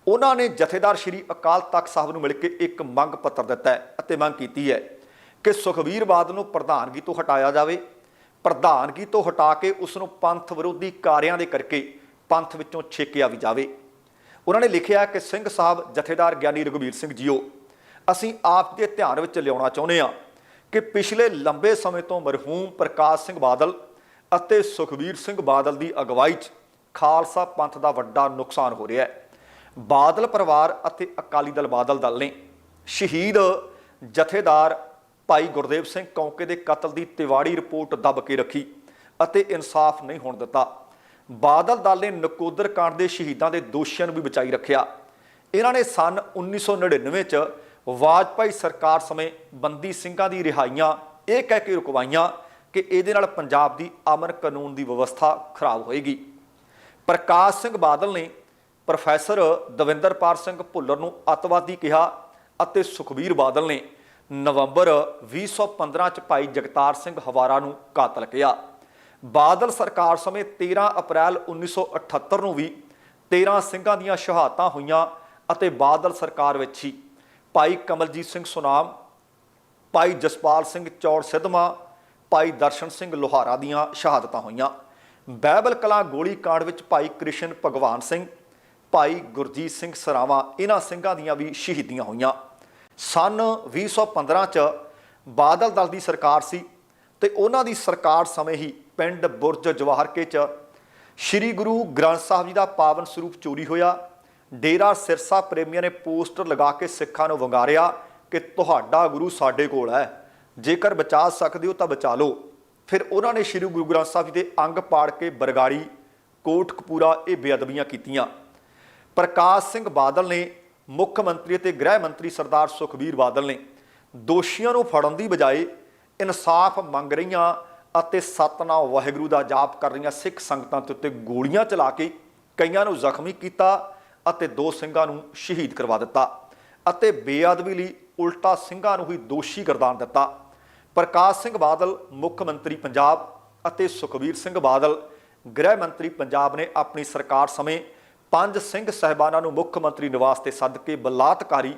ਉਹਨਾਂ ਨੇ ਜਥੇਦਾਰ ਸ਼੍ਰੀ ਅਕਾਲ ਤਖਤ ਸਾਹਿਬ ਨੂੰ ਮਿਲ ਕੇ ਇੱਕ ਮੰਗ ਪੱਤਰ ਦਿੱਤਾ ਹੈ ਅਤੇ ਮੰਗ ਕੀਤੀ ਹੈ ਕਿ ਸੁਖਬੀਰ ਬਾਦਲ ਨੂੰ ਪ੍ਰਧਾਨਗੀ ਤੋਂ ਹਟਾਇਆ ਜਾਵੇ। ਪ੍ਰਧਾਨਗੀ ਤੋਂ ਹਟਾ ਕੇ ਉਸ ਨੂੰ ਪੰਥ ਵਿਰੋਧੀ ਕਾਰਿਆਂ ਦੇ ਕਰਕੇ ਪੰਥ ਵਿੱਚੋਂ ਛੇਕਿਆ ਵੀ ਜਾਵੇ। ਉਹਨਾਂ ਨੇ ਲਿਖਿਆ ਕਿ ਸਿੰਘ ਸਾਹਿਬ, ਜਥੇਦਾਰ ਗਿਆਨੀ ਰਘਵੀਰ ਸਿੰਘ ਜੀਓ, ਅਸੀਂ ਆਪ ਦੇ ਧਿਆਨ ਵਿੱਚ ਲਿਆਉਣਾ ਚਾਹੁੰਦੇ ਹਾਂ ਕਿ ਪਿਛਲੇ ਲੰਬੇ ਸਮੇਂ ਤੋਂ ਮਰਹੂਮ ਪ੍ਰਕਾਸ਼ ਸਿੰਘ ਬਾਦਲ ਅਤੇ ਸੁਖਬੀਰ ਸਿੰਘ ਬਾਦਲ ਦੀ ਅਗਵਾਈ 'ਚ ਖਾਲਸਾ ਪੰਥ ਦਾ ਵੱਡਾ ਨੁਕਸਾਨ ਹੋ ਰਿਹਾ ਹੈ। ਬਾਦਲ ਪਰਿਵਾਰ ਅਤੇ ਅਕਾਲੀ ਦਲ ਬਾਦਲ ਦਲ ਨੇ ਸ਼ਹੀਦ ਜਥੇਦਾਰ ਭਾਈ ਗੁਰਦੇਵ ਸਿੰਘ ਕੌਂਕੇ ਦੇ ਕਤਲ ਦੀ ਤਿਵਾੜੀ ਰਿਪੋਰਟ ਦੱਬ ਕੇ ਰੱਖੀ ਅਤੇ ਇਨਸਾਫ ਨਹੀਂ ਹੋਣ ਦਿੱਤਾ। ਬਾਦਲ ਦਲ ਨੇ ਨਕੋਦਰ ਕਾਂਡ ਦੇ ਸ਼ਹੀਦਾਂ ਦੇ ਦੋਸ਼ੀਆਂ ਨੂੰ ਵੀ ਬਚਾਈ ਰੱਖਿਆ। ਇਹਨਾਂ ਨੇ ਸਨ 1999 ਚ ਵਾਜਪਾਈ ਸਰਕਾਰ ਸਮੇਂ ਬੰਦੀ ਸਿੰਘਾਂ ਦੀ ਰਿਹਾਈਆਂ ਇਹ ਕਹਿ ਕੇ ਰੁਕਵਾਈਆਂ ਕਿ ਇਹਦੇ ਨਾਲ ਪੰਜਾਬ ਦੀ ਅਮਨ ਕਾਨੂੰਨ ਦੀ ਵਿਵਸਥਾ ਖਰਾਬ ਹੋਏਗੀ। ਪ੍ਰਕਾਸ਼ ਸਿੰਘ ਬਾਦਲ ਨੇ ਪ੍ਰੋਫੈਸਰ ਦਵਿੰਦਰਪਾਲ ਸਿੰਘ ਭੁੱਲਰ ਨੂੰ ਅਤਵਾਦੀ ਕਿਹਾ ਅਤੇ ਸੁਖਬੀਰ ਬਾਦਲ ਨੇ ਨਵੰਬਰ 2015 ਚ ਭਾਈ ਜਗਤਾਰ ਸਿੰਘ ਹਵਾਰਾ ਨੂੰ ਕਾਤਲ ਕਿਹਾ। ਬਾਦਲ ਸਰਕਾਰ ਸਮੇਂ 13 ਅਪ੍ਰੈਲ 1978 ਨੂੰ ਵੀ 13 ਸਿੰਘਾਂ ਦੀਆਂ ਸ਼ਹਾਦਤਾਂ ਹੋਈਆਂ ਅਤੇ ਬਾਦਲ ਸਰਕਾਰ ਵਿੱਚ ਹੀ ਭਾਈ ਕਮਲਜੀਤ ਸਿੰਘ ਸੁਨਾਮ, ਭਾਈ ਜਸਪਾਲ ਸਿੰਘ ਚੌੜ ਸਿੱਧਮਾ ਭਾਈ ਦਰਸ਼ਨ ਸਿੰਘ ਲੋਹਾਰਾ ਦੀਆਂ ਸ਼ਹਾਦਤਾਂ ਹੋਈਆਂ। ਬਹਿਬਲ ਕਲਾਂ ਗੋਲੀ ਕਾਂਡ ਵਿੱਚ ਭਾਈ ਕ੍ਰਿਸ਼ਨ ਭਗਵਾਨ ਸਿੰਘ, ਭਾਈ ਗੁਰਜੀਤ ਸਿੰਘ ਸਰਾਵਾਂ ਇਹਨਾਂ ਸਿੰਘਾਂ ਦੀਆਂ ਵੀ ਸ਼ਹੀਦੀਆਂ ਹੋਈਆਂ। ਸਨ 2015 ਚ ਬਾਦਲ ਦਲ ਦੀ ਸਰਕਾਰ ਸੀ ਤੇ ਉਹਨਾਂ ਦੀ ਸਰਕਾਰ ਸਮੇਂ ਹੀ ਪਿੰਡ ਬੁਰਜ ਜਵਾਹਰਕੇ ਚ ਸ੍ਰੀ ਗੁਰੂ ਗ੍ਰੰਥ ਸਾਹਿਬ ਜੀ ਦਾ ਪਾਵਨ ਸਰੂਪ ਚੋਰੀ ਹੋਇਆ। ਡੇਰਾ ਸਿਰਸਾ ਪ੍ਰੇਮੀਆਂ ਨੇ ਪੋਸਟਰ ਲਗਾ ਕੇ ਸਿੱਖਾਂ ਨੂੰ ਵੰਗਾਰਿਆ ਕਿ ਤੁਹਾਡਾ ਗੁਰੂ ਸਾਡੇ ਕੋਲ ਹੈ। ਜੇਕਰ ਬਚਾ ਸਕਦੇ ਹੋ ਤਾਂ ਬਚਾ ਲਓ। ਫਿਰ ਉਹਨਾਂ ਨੇ ਸ੍ਰੀ ਗੁਰੂ ਗ੍ਰੰਥ ਸਾਹਿਬ ਜੀ ਦੇ ਅੰਗ ਪਾੜ ਕੇ ਬਰਗਾੜੀ, ਕੋਟਕਪੂਰਾ ਇਹ ਬੇਅਦਬੀਆਂ ਕੀਤੀਆਂ। ਪ੍ਰਕਾਸ਼ ਸਿੰਘ ਬਾਦਲ ਨੇ, ਮੁੱਖ ਮੰਤਰੀ ਅਤੇ ਗ੍ਰਹਿ ਮੰਤਰੀ ਸਰਦਾਰ ਸੁਖਬੀਰ ਬਾਦਲ ਨੇ ਦੋਸ਼ੀਆਂ ਨੂੰ ਫੜਨ ਦੀ ਬਜਾਏ ਇਨਸਾਫ ਮੰਗ ਰਹੀਆਂ ਅਤੇ ਸਤਨਾਮ ਵਾਹਿਗੁਰੂ ਦਾ ਜਾਪ ਕਰ ਰਹੀਆਂ ਸਿੱਖ ਸੰਗਤਾਂ ਦੇ ਉੱਤੇ ਗੋਲੀਆਂ ਚਲਾ ਕੇ ਕਈਆਂ ਨੂੰ ਜ਼ਖਮੀ ਕੀਤਾ ਅਤੇ ਦੋ ਸਿੰਘਾਂ ਨੂੰ ਸ਼ਹੀਦ ਕਰਵਾ ਦਿੱਤਾ ਅਤੇ ਬੇਅਦਬੀ ਲਈ ਉਲਟਾ ਸਿੰਘਾਂ ਨੂੰ ਹੀ ਦੋਸ਼ੀ ਗਰਦਾਨ ਦਿੱਤਾ। ਪ੍ਰਕਾਸ਼ ਸਿੰਘ ਬਾਦਲ, ਮੁੱਖ ਮੰਤਰੀ ਪੰਜਾਬ ਅਤੇ ਸੁਖਬੀਰ ਸਿੰਘ ਬਾਦਲ, ਗ੍ਰਹਿ ਮੰਤਰੀ ਪੰਜਾਬ ਨੇ ਆਪਣੀ ਸਰਕਾਰ ਸਮੇਂ ਪੰਜ ਸਿੰਘ ਸਹਿਬਾਨਾਂ ਨੂੰ ਮੁੱਖ ਮੰਤਰੀ ਨਿਵਾਸ ਤੇ ਸੱਦ ਕੇ ਬਲਾਤਕਾਰੀ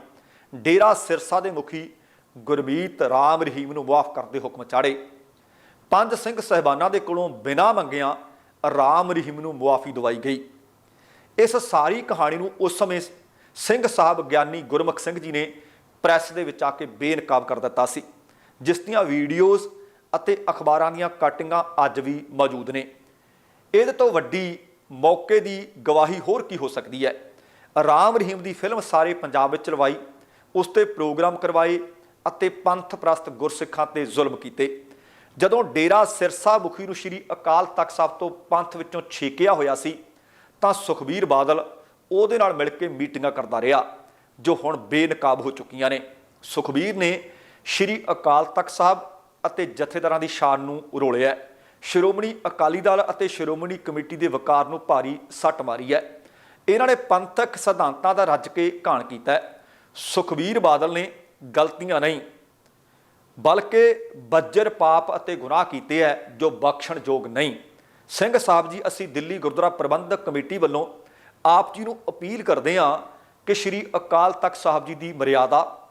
ਡੇਰਾ ਸਿਰਸਾ ਦੇ ਮੁਖੀ ਗੁਰਮੀਤ ਰਾਮ ਰਹੀਮ ਨੂੰ ਮੁਆਫ ਕਰਦੇ ਹੁਕਮ ਚਾੜੇ। ਪੰਜ ਸਿੰਘ ਸਹਿਬਾਨਾਂ ਦੇ ਕੋਲੋਂ ਬਿਨਾਂ ਮੰਗਿਆਂ ਰਾਮ ਰਹੀਮ ਨੂੰ ਮੁਆਫੀ ਦਵਾਈ ਗਈ। ਇਸ ਸਾਰੀ ਕਹਾਣੀ ਨੂੰ ਉਸ ਸਮੇਂ ਸਿੰਘ ਸਾਹਿਬ ਗਿਆਨੀ ਗੁਰਮੁਖ ਸਿੰਘ ਜੀ ਨੇ ਪ੍ਰੈਸ ਦੇ ਵਿੱਚ ਆ ਕੇ ਬੇਨਕਾਬ ਕਰ ਦਿੱਤਾ ਸੀ, ਜਿਸ ਦੀਆਂ ਵੀਡੀਓਜ਼ ਅਤੇ ਅਖਬਾਰਾਂ ਦੀਆਂ ਕਟਿੰਗਾਂ ਅੱਜ ਵੀ ਮੌਜੂਦ ਨੇ। ਇਹਦੇ ਤੋਂ ਵੱਡੀ ਮੌਕੇ ਦੀ ਗਵਾਹੀ ਹੋਰ ਕੀ ਹੋ ਸਕਦੀ ਹੈ? ਰਾਮ ਰਹੀਮ ਦੀ ਫਿਲਮ ਸਾਰੇ ਪੰਜਾਬ ਵਿੱਚ ਚਲਵਾਈ ਉਸ ਤੇ ਪ੍ਰੋਗਰਾਮ ਕਰਵਾਏ ਅਤੇ ਪੰਥ ਪ੍ਰਸਤ ਗੁਰਸਿੱਖਾਂ ਤੇ ਜ਼ੁਲਮ ਕੀਤੇ। ਜਦੋਂ ਡੇਰਾ ਸਿਰਸਾ ਮੁਖੀ ਨੂੰ ਸ਼੍ਰੀ ਅਕਾਲ ਤਖਤ ਸਾਹਿਬ ਤੋਂ ਪੰਥ ਵਿੱਚੋਂ ਛੇਕਿਆ ਹੋਇਆ ਸੀ, ਤਾਂ ਸੁਖਬੀਰ ਬਾਦਲ ਉਹਦੇ ਨਾਲ ਮਿਲ ਕੇ ਮੀਟਿੰਗਾਂ ਕਰਦਾ ਰਿਹਾ। ਜੋ ਹੁਣ ਬੇਨਕਾਬ ਹੋ ਚੁੱਕੀਆਂ ਨੇ। ਸੁਖਬੀਰ ਨੇ ਸ਼੍ਰੀ ਅਕਾਲ ਤਖਤ ਸਾਹਿਬ ਅਤੇ ਜਥੇਦਾਰਾਂ ਦੀ ਸ਼ਾਨ ਨੂੰ ਰੋਲਿਆ ਸ਼੍ਰੋਮਣੀ ਅਕਾਲੀ ਦਲ ਅਤੇ ਸ਼੍ਰੋਮਣੀ ਕਮੇਟੀ ਦੇ ਵਕਾਰ ਨੂੰ ਭਾਰੀ ਸੱਟ ਮਾਰੀ ਹੈ। ਇਹਨਾਂ ਨੇ ਪੰਥਕ ਸਿਧਾਂਤਾਂ ਦਾ ਰੱਜ ਕੇ ਘਾਣ ਕੀਤਾ ਸੁਖਬੀਰ ਬਾਦਲ ਨੇ ਗਲਤੀਆਂ ਨਹੀਂ, ਬਲਕਿ ਬੱਜਰ ਪਾਪ ਅਤੇ ਗੁਨਾਹ ਕੀਤੇ ਹੈ, ਜੋ ਬਖਸ਼ਣਯੋਗ ਨਹੀਂ। ਸਿੰਘ ਸਾਹਿਬ ਜੀ, ਅਸੀਂ ਦਿੱਲੀ ਗੁਰਦੁਆਰਾ ਪ੍ਰਬੰਧਕ ਕਮੇਟੀ ਵੱਲੋਂ ਆਪ ਜੀ ਨੂੰ ਅਪੀਲ ਕਰਦੇ ਹਾਂ ਕਿ ਸ੍ਰੀ ਅਕਾਲ ਤਖਤ ਸਾਹਿਬ ਜੀ ਦੀ ਮਰਿਆਦਾ,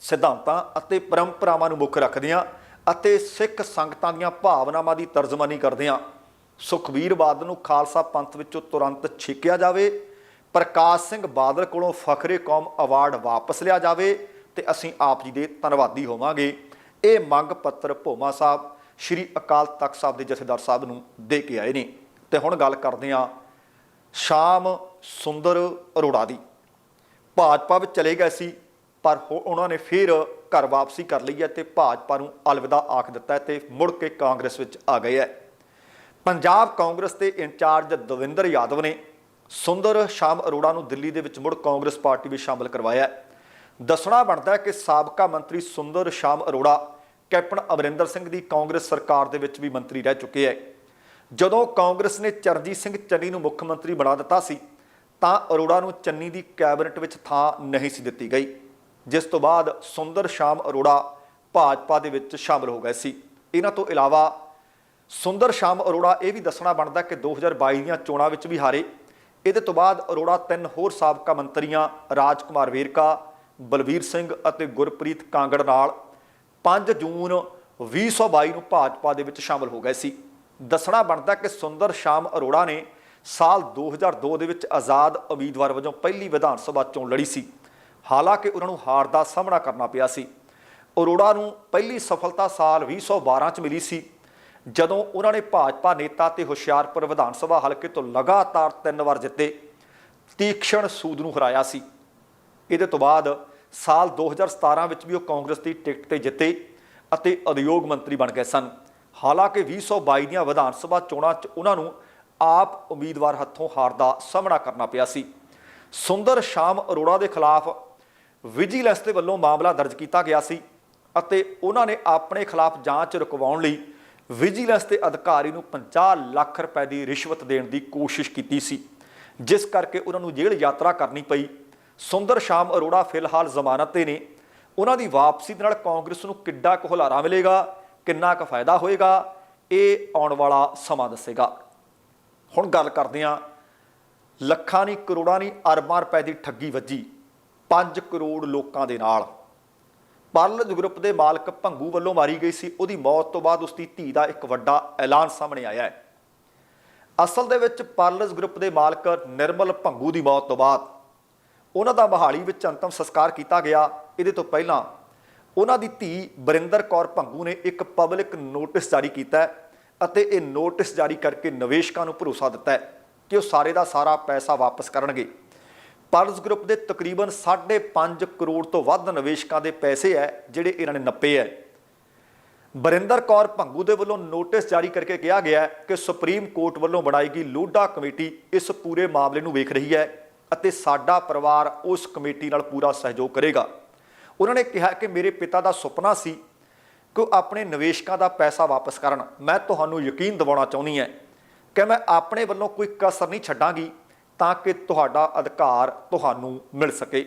ਸਿਧਾਂਤਾਂ ਅਤੇ ਪਰੰਪਰਾਵਾਂ ਨੂੰ ਮੁੱਖ ਰੱਖਦਿਆਂ ਅਤੇ ਸਿੱਖ ਸੰਗਤਾਂ ਦੀਆਂ ਭਾਵਨਾਵਾਂ ਦੀ ਤਰਜਮਾਨੀ ਕਰਦਿਆਂ। ਸੁਖਬੀਰ ਬਾਦਲ ਨੂੰ ਖਾਲਸਾ ਪੰਥ ਵਿੱਚੋਂ ਤੁਰੰਤ ਛੇਕਿਆ ਜਾਵੇ, ਪ੍ਰਕਾਸ਼ ਸਿੰਘ ਬਾਦਲ ਕੋਲੋਂ ਫਖਰੇ ਕੌਮ ਅਵਾਰਡ ਵਾਪਸ ਲਿਆ ਜਾਵੇ ਤੇ ਅਸੀਂ ਆਪ ਜੀ ਦੇ ਧੰਨਵਾਦੀ ਹੋਵਾਂਗੇ। ਇਹ ਮੰਗ ਪੱਤਰ ਭੋਮਾ ਸਾਹਿਬ, ਸ਼੍ਰੀ ਅਕਾਲ ਤਖਤ ਸਾਹਿਬ ਦੇ ਜਥੇਦਾਰ ਸਾਹਿਬ ਨੂੰ ਦੇ ਕੇ ਆਏ ਨੇ। ਤੇ ਹੁਣ ਗੱਲ ਕਰਦੇ ਹਾਂ ਸ਼ਾਮ ਸੁੰਦਰ ਅਰੋੜਾ ਦੀ। ਭਾਜਪਾ ਵਿੱਚ ਚਲੇ ਗਏ ਸੀ, ਪਰ ਹੋ- ਉਹਨਾਂ ਨੇ ਫਿਰ ਘਰ ਵਾਪਸੀ ਕਰ ਲਈ ਹੈ ਤੇ ਭਾਜਪਾ ਨੂੰ ਅਲਵਿਦਾ ਆਖ ਦਿੱਤਾ ਹੈ ਤੇ ਮੁੜ ਕੇ ਕਾਂਗਰਸ ਵਿੱਚ ਆ ਗਏ ਹੈ। ਪੰਜਾਬ ਕਾਂਗਰਸ ਦੇ ਇੰਚਾਰਜ ਦਵਿੰਦਰ ਯਾਦਵ ਨੇ ਸੁੰਦਰ ਸ਼ਾਮ ਅਰੋੜਾ ਨੂੰ ਦਿੱਲੀ ਦੇ ਵਿੱਚ ਮੁੜ ਕਾਂਗਰਸ ਪਾਰਟੀ ਵਿੱਚ ਸ਼ਾਮਲ ਕਰਵਾਇਆ ਹੈ। ਦੱਸਣਾ ਬਣਦਾ ਹੈ ਕਿ ਸਾਬਕਾ ਮੰਤਰੀ ਸੁੰਦਰ ਸ਼ਾਮ ਅਰੋੜਾ, ਕੈਪਟਨ ਅਮਰਿੰਦਰ ਸਿੰਘ ਦੀ ਕਾਂਗਰਸ ਸਰਕਾਰ ਦੇ ਵਿੱਚ ਵੀ ਮੰਤਰੀ ਰਹਿ ਚੁੱਕੇ ਹੈ। ਜਦੋਂ ਕਾਂਗਰਸ ਨੇ ਚਰਨਜੀਤ ਸਿੰਘ ਚੰਨੀ ਨੂੰ ਮੁੱਖ ਮੰਤਰੀ ਬਣਾ ਦਿੱਤਾ ਸੀ ਤਾਂ ਅਰੋੜਾ ਨੂੰ ਚੰਨੀ ਦੀ ਕੈਬਨਿਟ ਵਿੱਚ ਥਾਂ ਨਹੀਂ ਸੀ ਦਿੱਤੀ ਗਈ, ਜਿਸ ਤੋਂ ਬਾਅਦ ਸੁੰਦਰ ਸ਼ਾਮ ਅਰੋੜਾ ਭਾਜਪਾ ਦੇ ਵਿੱਚ ਸ਼ਾਮਲ ਹੋ ਗਏ ਸੀ। ਇਹਨਾਂ ਤੋਂ ਇਲਾਵਾ ਸੁੰਦਰ ਸ਼ਾਮ ਅਰੋੜਾ ਇਹ ਵੀ ਦੱਸਣਾ ਬਣਦਾ ਕਿ 2022 ਦੀਆਂ ਚੋਣਾਂ ਵਿੱਚ ਵੀ ਹਾਰੇ। ਇਹਦੇ ਤੋਂ ਬਾਅਦ ਅਰੋੜਾ ਤਿੰਨ ਹੋਰ ਸਾਬਕਾ ਮੰਤਰੀਆਂ ਰਾਜਕੁਮਾਰ ਵੇਰਕਾ, ਬਲਵੀਰ ਸਿੰਘ ਅਤੇ ਗੁਰਪ੍ਰੀਤ ਕਾਂਗੜ ਨਾਲ 5 ਜੂਨ 2022 ਨੂੰ ਭਾਜਪਾ ਦੇ ਵਿੱਚ ਸ਼ਾਮਲ ਹੋ ਗਏ ਸੀ। ਦੱਸਣਾ ਬਣਦਾ ਕਿ ਸੁੰਦਰ ਸ਼ਾਮ ਅਰੋੜਾ ਨੇ ਸਾਲ 2002 ਦੇ ਵਿੱਚ ਆਜ਼ਾਦ ਉਮੀਦਵਾਰ ਵਜੋਂ ਪਹਿਲੀ ਵਿਧਾਨ ਸਭਾ ਚੋਣ ਲੜੀ ਸੀ। ਹਾਲਾਂਕਿ ਉਹਨਾਂ ਨੂੰ ਹਾਰ ਦਾ ਸਾਹਮਣਾ ਕਰਨਾ ਪਿਆ ਸੀ। ਅਰੋੜਾ ਨੂੰ ਪਹਿਲੀ ਸਫਲਤਾ ਸਾਲ 2012 ਚ ਮਿਲੀ ਸੀ। ਜਦੋਂ ਉਹਨਾਂ ਨੇ ਭਾਜਪਾ ਨੇਤਾ ਤੇ ਹੁਸ਼ਿਆਰਪੁਰ ਵਿਧਾਨ ਸਭਾ ਹਲਕੇ ਤੋਂ ਲਗਾਤਾਰ ਤਿੰਨ ਵਾਰ ਜਿੱਤੇ ਤੀਕਸ਼ਣ ਸੂਦ ਨੂੰ ਹਰਾਇਆ ਸੀ। ਇਹਦੇ ਤੋਂ ਬਾਅਦ ਸਾਲ 2017 ਵਿੱਚ ਵੀ ਉਹ ਕਾਂਗਰਸ ਦੀ ਟਿਕਟ ਤੇ ਜਿੱਤੇ ਅਤੇ ਉਦਯੋਗ ਮੰਤਰੀ ਬਣ ਗਏ ਸਨ। ਹਾਲਾਂਕਿ 2022 ਦੀਆਂ ਵਿਧਾਨ ਸਭਾ ਚੋਣਾਂ 'ਚ ਉਹਨਾਂ ਨੂੰ ਆਪ ਉਮੀਦਵਾਰ ਹੱਥੋਂ ਹਾਰ ਦਾ ਸਾਹਮਣਾ ਕਰਨਾ ਪਿਆ ਸੀ। ਸੁੰਦਰ ਸ਼ਾਮ ਅਰੋੜਾ ਦੇ ਖਿਲਾਫ ਵਿਜੀਲੈਂਸ ਦੇ ਵੱਲੋਂ ਮਾਮਲਾ ਦਰਜ ਕੀਤਾ ਗਿਆ ਸੀ ਅਤੇ ਉਹਨਾਂ ਨੇ ਆਪਣੇ ਖਿਲਾਫ ਜਾਂਚ ਰੁਕਵਾਉਣ ਲਈ ਵਿਜੀਲੈਂਸ ਦੇ ਅਧਿਕਾਰੀ ਨੂੰ 50 ਲੱਖ ਰੁਪਏ ਦੀ ਰਿਸ਼ਵਤ ਦੇਣ ਦੀ ਕੋਸ਼ਿਸ਼ ਕੀਤੀ ਸੀ, ਜਿਸ ਕਰਕੇ ਉਹਨਾਂ ਨੂੰ ਜੇਲ੍ਹ ਯਾਤਰਾ ਕਰਨੀ ਪਈ। ਸੁੰਦਰ ਸ਼ਾਮ ਅਰੋੜਾ ਫਿਲਹਾਲ ਜ਼ਮਾਨਤ ਤੇ ਨੇ। ਉਹਨਾਂ ਦੀ ਵਾਪਸੀ ਦੇ ਨਾਲ ਕਾਂਗਰਸ ਨੂੰ ਕਿੱਡਾ ਕੁ ਹੁਲਾਰਾ ਮਿਲੇਗਾ, ਕਿੰਨਾ ਕੁ ਫਾਇਦਾ ਹੋਏਗਾ, ਇਹ ਆਉਣ ਵਾਲਾ ਸਮਾਂ ਦੱਸੇਗਾ। ਹੁਣ ਗੱਲ ਕਰਦੇ ਹਾਂ। ਲੱਖਾਂ ਨਹੀਂ ਕਰੋੜਾਂ ਨਹੀਂ ਅਰਬਾਂ ਰੁਪਏ ਦੀ ਠੱਗੀ ਵੱਜੀ। 5 ਕਰੋੜ ਲੋਕਾਂ ਦੇ ਨਾਲ। ਪਰਲਜ ਗਰੁੱਪ ਦੇ ਮਾਲਕ ਭੰਗੂ ਵੱਲੋਂ ਮਾਰੀ ਗਈ ਸੀ। ਉਹਦੀ ਮੌਤ ਤੋਂ ਬਾਅਦ ਉਸ ਦੀ ਧੀ ਦਾ ਇੱਕ ਵੱਡਾ ਐਲਾਨ ਸਾਹਮਣੇ ਆਇਆ ਹੈ। ਅਸਲ ਦੇ ਵਿੱਚ ਪਰਲਜ ਗਰੁੱਪ ਦੇ ਮਾਲਕ ਨਿਰਮਲ ਭੰਗੂ ਦੀ ਮੌਤ ਤੋਂ ਬਾਅਦ ਉਹਨਾਂ ਦਾ ਮਹਾਲੀ ਵਿੱਚ ਅੰਤਮ ਸੰਸਕਾਰ ਕੀਤਾ ਗਿਆ। ਇਹਦੇ ਤੋਂ ਪਹਿਲਾਂ ਉਹਨਾਂ ਦੀ ਧੀ ਬਰਿੰਦਰ ਕੌਰ ਭੰਗੂ ਨੇ ਇੱਕ ਪਬਲਿਕ ਨੋਟਿਸ ਜਾਰੀ ਕੀਤਾ ਹੈ। ਅਤੇ ਇਹ ਨੋਟਿਸ ਜਾਰੀ ਕਰਕੇ ਨਿਵੇਸ਼ਕਾਂ ਨੂੰ ਭਰੋਸਾ ਦਿੱਤਾ ਹੈ ਕਿ ਉਹ ਸਾਰੇ ਦਾ ਸਾਰਾ ਪੈਸਾ ਵਾਪਸ ਕਰਨਗੇ। ਪਰਲਸ ਗਰੁੱਪ ਦੇ ਤਕਰੀਬਨ 5.5 ਕਰੋੜ ਤੋਂ ਵੱਧ ਨਿਵੇਸ਼ਕਾਂ ਦੇ ਪੈਸੇ ਹੈ, ਜਿਹੜੇ ਇਹਨਾਂ ਨੇ ਨੱਪੇ ਹੈ। ਬਰਿੰਦਰ ਕੌਰ ਭੰਗੂ ਦੇ ਵੱਲੋਂ ਨੋਟਿਸ ਜਾਰੀ ਕਰਕੇ ਕਿਹਾ ਗਿਆ ਕਿ ਸੁਪਰੀਮ ਕੋਰਟ ਵੱਲੋਂ ਬਣਾਈ ਗਈ ਲੋਡਾ ਕਮੇਟੀ ਇਸ ਪੂਰੇ ਮਾਮਲੇ ਨੂੰ ਵੇਖ ਰਹੀ ਹੈ ਅਤੇ ਸਾਡਾ ਪਰਿਵਾਰ ਉਸ ਕਮੇਟੀ ਨਾਲ ਪੂਰਾ ਸਹਿਯੋਗ ਕਰੇਗਾ। ਉਹਨਾਂ ਨੇ ਕਿਹਾ ਕਿ ਮੇਰੇ ਪਿਤਾ ਦਾ ਸੁਪਨਾ ਸੀ ਕਿ ਉਹ ਆਪਣੇ ਨਿਵੇਸ਼ਕਾਂ ਦਾ ਪੈਸਾ ਵਾਪਸ ਕਰਨ। ਮੈਂ ਤੁਹਾਨੂੰ ਯਕੀਨ ਦਿਵਾਉਣਾ ਚਾਹੁੰਦੀ ਹਾਂ ਕਿ ਮੈਂ ਆਪਣੇ ਵੱਲੋਂ ਕੋਈ ਕਸਰ ਨਹੀਂ ਛੱਡਾਂਗੀ ਤਾਂ ਕਿ ਤੁਹਾਡਾ ਅਧਿਕਾਰ ਤੁਹਾਨੂੰ ਮਿਲ ਸਕੇ।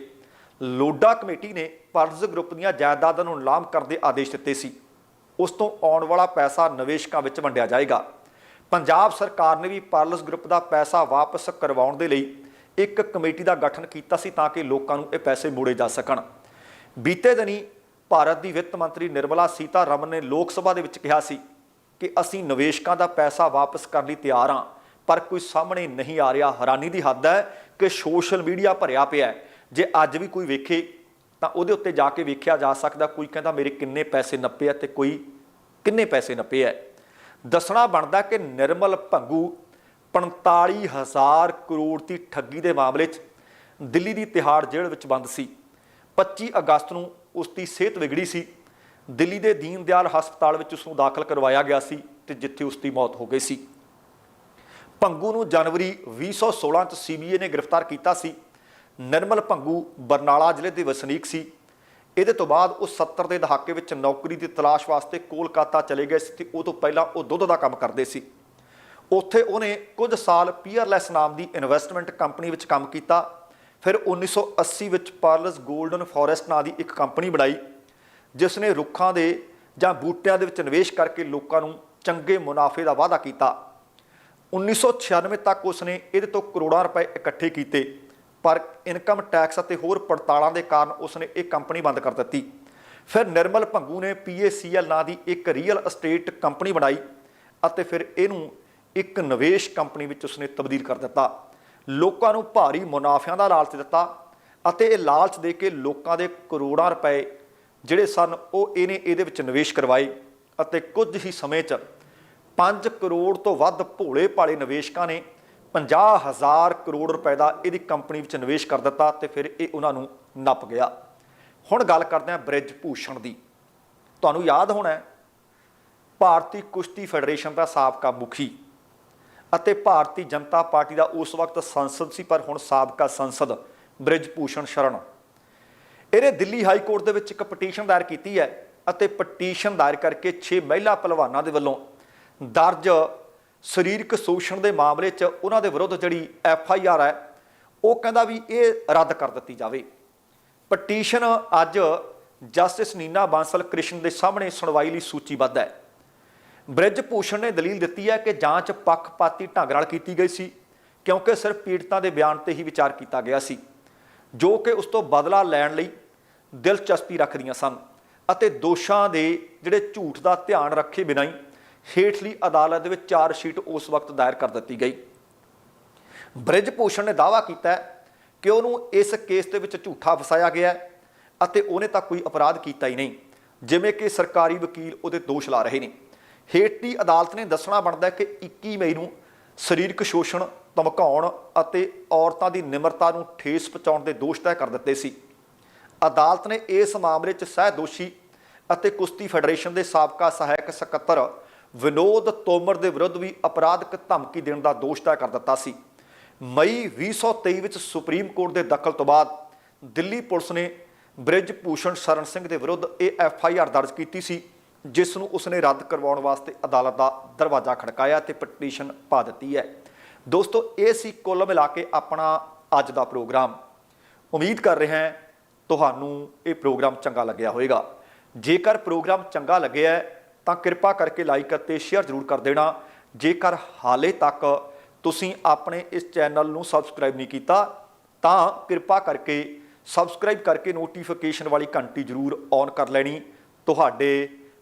ਲੋਡਾ ਕਮੇਟੀ ਨੇ ਪਰਜ਼ ਗਰੁੱਪ ਦੀਆਂ ਜਾਇਦਾਦਾਂ ਨੂੰ ਨਿਲਾਮ ਕਰਨ ਦੇ ਆਦੇਸ਼ ਦਿੱਤੇ ਸੀ। ਉਸ ਤੋਂ ਆਉਣ ਵਾਲਾ ਪੈਸਾ ਨਿਵੇਸ਼ਕਾਂ ਵਿੱਚ ਵੰਡਿਆ ਜਾਏਗਾ। ਪੰਜਾਬ ਸਰਕਾਰ ਨੇ ਵੀ ਪਰਲਸ ਗਰੁੱਪ ਦਾ ਪੈਸਾ ਵਾਪਸ ਕਰਵਾਉਣ ਦੇ ਲਈ ਇੱਕ ਕਮੇਟੀ ਦਾ ਗਠਨ ਕੀਤਾ ਸੀ ਤਾਂ ਕਿ ਲੋਕਾਂ ਨੂੰ ਇਹ ਪੈਸੇ ਮੋੜੇ ਜਾ ਸਕਣ। ਬੀਤੇ ਦਿਨੀ ਭਾਰਤ ਦੀ ਵਿੱਤ ਮੰਤਰੀ ਨਿਰਮਲਾ ਸੀਤਾ ਰਮਨ ਨੇ ਲੋਕ ਸਭਾ ਦੇ ਵਿੱਚ ਕਿਹਾ ਸੀ ਕਿ ਅਸੀਂ ਨਿਵੇਸ਼ਕਾਂ ਦਾ ਪੈਸਾ ਵਾਪਸ ਕਰਨ ਲਈ ਤਿਆਰ ਹਾਂ, ਪਰ ਕੋਈ ਸਾਹਮਣੇ ਨਹੀਂ ਆ ਰਿਹਾ। ਹੈਰਾਨੀ ਦੀ ਹੱਦ ਹੈ ਕਿ ਸੋਸ਼ਲ ਮੀਡੀਆ ਭਰਿਆ ਪਿਆ ਹੈ। ਜੇ ਅੱਜ ਵੀ ਕੋਈ ਵੇਖੇ, ਤਾਂ ਉਹਦੇ ਉੱਤੇ ਜਾ ਕੇ ਵੇਖਿਆ ਜਾ ਸਕਦਾ। ਕੋਈ ਕਹਿੰਦਾ, ਮੇਰੇ ਕਿੰਨੇ ਪੈਸੇ ਨੱਪੇ ਆ? ਤੇ ਕੋਈ, ਕਿੰਨੇ ਪੈਸੇ ਨੱਪੇ ਆ? ਦੱਸਣਾ ਬਣਦਾ ਕਿ ਨਿਰਮਲ ਭੰਗੂ 45000 ਕਰੋੜ ਦੀ ਠੱਗੀ ਦੇ ਮਾਮਲੇ 'ਚ ਦਿੱਲੀ ਦੀ ਤਿਹਾੜ ਜੇਲ੍ਹ ਵਿੱਚ ਬੰਦ ਸੀ। 25 ਅਗਸਤ ਨੂੰ ਉਸ ਦੀ ਸਿਹਤ ਵਿਗੜੀ ਸੀ। ਦਿੱਲੀ ਦੇ ਦੀਨ ਦਿਆਲ ਹਸਪਤਾਲ ਵਿੱਚ ਉਸ ਨੂੰ ਦਾਖਲ ਕਰਵਾਇਆ ਗਿਆ ਸੀ ਤੇ ਜਿੱਥੇ ਉਸ ਦੀ ਮੌਤ ਹੋ ਗਈ ਸੀ। ਭੰਗੂ ਨੂੰ ਜਨਵਰੀ 2016 ਚ ਸੀਬੀਏ ਨੇ ਗ੍ਰਿਫਤਾਰ ਕੀਤਾ ਸੀ। ਨਿਰਮਲ ਭੰਗੂ ਬਰਨਾਲਾ ਜ਼ਿਲ੍ਹੇ ਦੇ ਵਸਨੀਕ ਸੀ। ਇਹਦੇ ਤੋਂ ਬਾਅਦ ਉਹ 70 ਦੇ ਦਹਾਕੇ ਵਿੱਚ ਨੌਕਰੀ ਦੀ ਤਲਾਸ਼ ਵਾਸਤੇ ਕੋਲਕਾਤਾ ਚਲੇ ਗਏ ਸੀ ਤੇ ਉਹ ਤੋਂ ਪਹਿਲਾਂ ਉਹ ਦੁੱਧ ਦਾ ਕੰਮ ਕਰਦੇ ਸੀ। ਉੱਥੇ ਉਹਨੇ ਕੁਝ ਸਾਲ ਪੀਅਰਲੈਸ ਨਾਮ ਦੀ ਇਨਵੈਸਟਮੈਂਟ ਕੰਪਨੀ ਵਿੱਚ ਕੰਮ ਕੀਤਾ ਫਿਰ 1980 ਵਿੱਚ ਪਾਰਲਸ 골ਡਨ ਫੋਰੈਸਟ ਨਾਂ ਦੀ ਇੱਕ ਕੰਪਨੀ ਬਣਾਈ ਜਿਸ ਨੇ ਰੁੱਖਾਂ ਦੇ ਜਾਂ ਬੂਟਿਆਂ ਦੇ ਵਿੱਚ ਨਿਵੇਸ਼ ਕਰਕੇ ਲੋਕਾਂ ਨੂੰ ਚੰਗੇ ਮੁਨਾਫੇ ਦਾ ਵਾਅਦਾ ਕੀਤਾ। 1996 ਤੱਕ ਉਸਨੇ ਇਹਦੇ ਤੋਂ ਕਰੋੜਾਂ ਰੁਪਏ ਇਕੱਠੇ ਕੀਤੇ, ਪਰ ਇਨਕਮ ਟੈਕਸ ਅਤੇ ਹੋਰ ਪੜਤਾਲਾਂ ਦੇ ਕਾਰਨ ਉਸਨੇ ਇਹ ਕੰਪਨੀ ਬੰਦ ਕਰ ਦਿੱਤੀ। ਫਿਰ ਨਿਰਮਲ ਭੰਗੂ ਨੇ PACL ਨਾਂ ਦੀ ਇੱਕ ਰੀਅਲ ਅਸਟੇਟ ਕੰਪਨੀ ਬਣਾਈ ਅਤੇ ਫਿਰ ਇਹਨੂੰ ਇੱਕ ਨਿਵੇਸ਼ ਕੰਪਨੀ ਵਿੱਚ ਉਸਨੇ ਤਬਦੀਲ ਕਰ ਦਿੱਤਾ। ਲੋਕਾਂ ਨੂੰ ਭਾਰੀ ਮੁਨਾਫਿਆਂ ਦਾ ਲਾਲਚ ਦਿੱਤਾ ਅਤੇ ਇਹ ਲਾਲਚ ਦੇ ਕੇ ਲੋਕਾਂ ਦੇ ਕਰੋੜਾਂ ਰੁਪਏ ਜਿਹੜੇ ਸਨ, ਉਹ ਇਹਨੇ ਇਹਦੇ ਵਿੱਚ ਨਿਵੇਸ਼ ਕਰਵਾਏ ਅਤੇ ਕੁਝ ਹੀ ਸਮੇਂ 'ਚ 5 ਕਰੋੜ ਤੋਂ ਵੱਧ ਭੋਲੇ ਭਾਲੇ ਨਿਵੇਸ਼ਕਾਂ ਨੇ 50000 ਕਰੋੜ ਰੁਪਏ ਦਾ ਇਹਦੀ ਕੰਪਨੀ ਵਿੱਚ ਨਿਵੇਸ਼ ਕਰ ਦਿੱਤਾ ਤੇ ਫਿਰ ਇਹ ਉਹਨਾਂ ਨੂੰ ਨੱਪ ਗਿਆ। ਹੁਣ ਗੱਲ ਕਰਦੇ ਹਾਂ ਬ੍ਰਿਜ ਭੂਸ਼ਣ ਦੀ। ਤੁਹਾਨੂੰ ਯਾਦ ਹੋਣਾ ਭਾਰਤੀ ਕੁਸ਼ਤੀ ਫੈਡਰੇਸ਼ਨ ਦਾ ਸਾਬਕਾ ਮੁਖੀ ਅਤੇ ਭਾਰਤੀ ਜਨਤਾ ਪਾਰਟੀ ਦਾ ਉਸ ਵਕਤ ਸੰਸਦ ਸੀ, ਪਰ ਹੁਣ ਸਾਬਕਾ ਸੰਸਦ ਬ੍ਰਿਜ ਭੂਸ਼ਣ ਸ਼ਰਨ। ਇਹਨੇ ਦਿੱਲੀ ਹਾਈ ਕੋਰਟ ਦੇ ਵਿੱਚ ਇੱਕ ਪਟੀਸ਼ਨ ਦਾਇਰ ਕੀਤੀ ਹੈ ਅਤੇ ਪਟੀਸ਼ਨ ਦਾਇਰ ਕਰਕੇ 6 ਮਹਿਲਾ ਪਹਿਲਵਾਨਾਂ ਦੇ ਵੱਲੋਂ ਦਰਜ ਸਰੀਰਕ ਸ਼ੋਸ਼ਣ ਦੇ ਮਾਮਲੇ 'ਚ ਉਹਨਾਂ ਦੇ ਵਿਰੁੱਧ ਜਿਹੜੀ ਐਫ ਆਈ ਆਰ ਹੈ, ਉਹ ਕਹਿੰਦਾ ਵੀ ਇਹ ਰੱਦ ਕਰ ਦਿੱਤੀ ਜਾਵੇ। ਪਟੀਸ਼ਨ ਅੱਜ ਜਸਟਿਸ ਨੀਨਾ ਬਾਂਸਲ ਕ੍ਰਿਸ਼ਨ ਦੇ ਸਾਹਮਣੇ ਸੁਣਵਾਈ ਲਈ ਸੂਚੀਬੱਧ ਹੈ। ਬ੍ਰਿਜ ਭੂਸ਼ਣ ਨੇ ਦਲੀਲ ਦਿੱਤੀ ਹੈ ਕਿ ਜਾਂਚ ਪੱਖਪਾਤੀ ਢੰਗ ਨਾਲ ਕੀਤੀ ਗਈ ਸੀ, ਕਿਉਂਕਿ ਸਿਰਫ ਪੀੜਤਾਂ ਦੇ ਬਿਆਨ ਤੇ ਹੀ ਵਿਚਾਰ ਕੀਤਾ ਗਿਆ ਸੀ, ਜੋ ਕਿ ਉਸ ਤੋਂ ਬਦਲਾ ਲੈਣ ਲਈ ਦਿਲਚਸਪੀ ਰੱਖਦੀਆਂ ਸਨ ਅਤੇ ਦੋਸ਼ਾਂ ਦੇ ਜਿਹੜੇ ਝੂਠ ਦਾ ਧਿਆਨ ਰੱਖੇ ਬਿਨਾਂ ਹੀ ਹੇਠਲੀ ਅਦਾਲਤ ਦੇ ਵਿੱਚ ਚਾਰ ਸ਼ੀਟ ਉਸ ਵਕਤ ਦਾਇਰ ਕਰ ਦਿੱਤੀ ਗਈ। ਬ੍ਰਿਜ ਭੂਸ਼ਣ ਨੇ ਦਾਅਵਾ ਕੀਤਾ ਕਿ ਉਹਨੂੰ ਇਸ ਕੇਸ ਦੇ ਵਿੱਚ ਝੂਠਾ ਫਸਾਇਆ ਗਿਆ ਅਤੇ ਉਹਨੇ ਤਾਂ ਕੋਈ ਅਪਰਾਧ ਕੀਤਾ ਹੀ ਨਹੀਂ, ਜਿਵੇਂ ਕਿ ਸਰਕਾਰੀ ਵਕੀਲ ਉਹਦੇ ਦੋਸ਼ ਲਾ ਰਹੇ ਨੇ। ਹੇਠਲੀ ਅਦਾਲਤ ਨੇ ਦੱਸਣਾ ਬਣਦਾ ਕਿ 21 ਮਈ ਨੂੰ ਸਰੀਰਕ ਸ਼ੋਸ਼ਣ, ਧਮਕਾਉਣ ਅਤੇ ਔਰਤਾਂ ਦੀ ਨਿਮਰਤਾ ਨੂੰ ਠੇਸ ਪਹੁੰਚਾਉਣ ਦੇ ਦੋਸ਼ ਤੈਅ ਕਰ ਦਿੱਤੇ ਸੀ। ਅਦਾਲਤ ਨੇ ਇਸ ਮਾਮਲੇ 'ਚ ਸਹਿ ਦੋਸ਼ੀ ਅਤੇ ਕੁਸ਼ਤੀ ਫੈਡਰੇਸ਼ਨ ਦੇ ਸਾਬਕਾ ਸਹਾਇਕ ਸਕੱਤਰ ਵਿਨੋਦ ਤੋਮਰ ਦੇ ਵਿਰੁੱਧ ਵੀ ਅਪਰਾਧਿਕ ਧਮਕੀ ਦੇਣ ਦਾ ਦੋਸ਼ ਤੈਅ ਕਰ ਦਿੱਤਾ ਸੀ। ਮਈ 2023 ਵਿੱਚ ਸੁਪਰੀਮ ਕੋਰਟ ਦੇ ਦਖਲ ਤੋਂ ਬਾਅਦ ਦਿੱਲੀ ਪੁਲਿਸ ਨੇ ਬ੍ਰਿਜ ਭੂਸ਼ਣ ਸ਼ਰਨ ਸਿੰਘ ਦੇ ਵਿਰੁੱਧ ਇਹ ਐਫ ਆਈ ਆਰ ਦਰਜ ਕੀਤੀ ਸੀ। ਜਿਸ ਨੂੰ ਉਸਨੇ ਰੱਦ ਕਰਵਾਉਣ ਵਾਸਤੇ ਅਦਾਲਤ ਦਾ ਦਰਵਾਜ਼ਾ ਖੜਕਾਇਆ ਤੇ ਪਟੀਸ਼ਨ ਪਾ ਦਿੱਤੀ ਹੈ। ਦੋਸਤੋ, ਇਹ ਸੀ ਕੁੱਲ ਮਿਲਾ ਕੇ ਆਪਣਾ ਅੱਜ ਦਾ ਪ੍ਰੋਗਰਾਮ। ਉਮੀਦ ਕਰ ਰਿਹਾ ਹਾਂ ਤੁਹਾਨੂੰ ਇਹ ਪ੍ਰੋਗਰਾਮ ਚੰਗਾ ਲੱਗਿਆ ਹੋਵੇਗਾ। ਜੇਕਰ ਪ੍ਰੋਗਰਾਮ ਚੰਗਾ ਲੱਗਿਆ ਤਾਂ ਕਿਰਪਾ ਕਰਕੇ ਲਾਈਕ ਅਤੇ ਸ਼ੇਅਰ ਜ਼ਰੂਰ ਕਰ ਦੇਣਾ। ਜੇਕਰ ਹਾਲੇ ਤੱਕ ਤੁਸੀਂ ਆਪਣੇ ਇਸ ਚੈਨਲ ਨੂੰ ਸਬਸਕ੍ਰਾਈਬ ਨਹੀਂ ਕੀਤਾ, ਤਾਂ ਕਿਰਪਾ ਕਰਕੇ ਸਬਸਕ੍ਰਾਈਬ ਕਰਕੇ ਨੋਟੀਫਿਕੇਸ਼ਨ ਵਾਲੀ ਘੰਟੀ ਜ਼ਰੂਰ ਔਨ ਕਰ ਲੈਣੀ। ਤੁਹਾਡੇ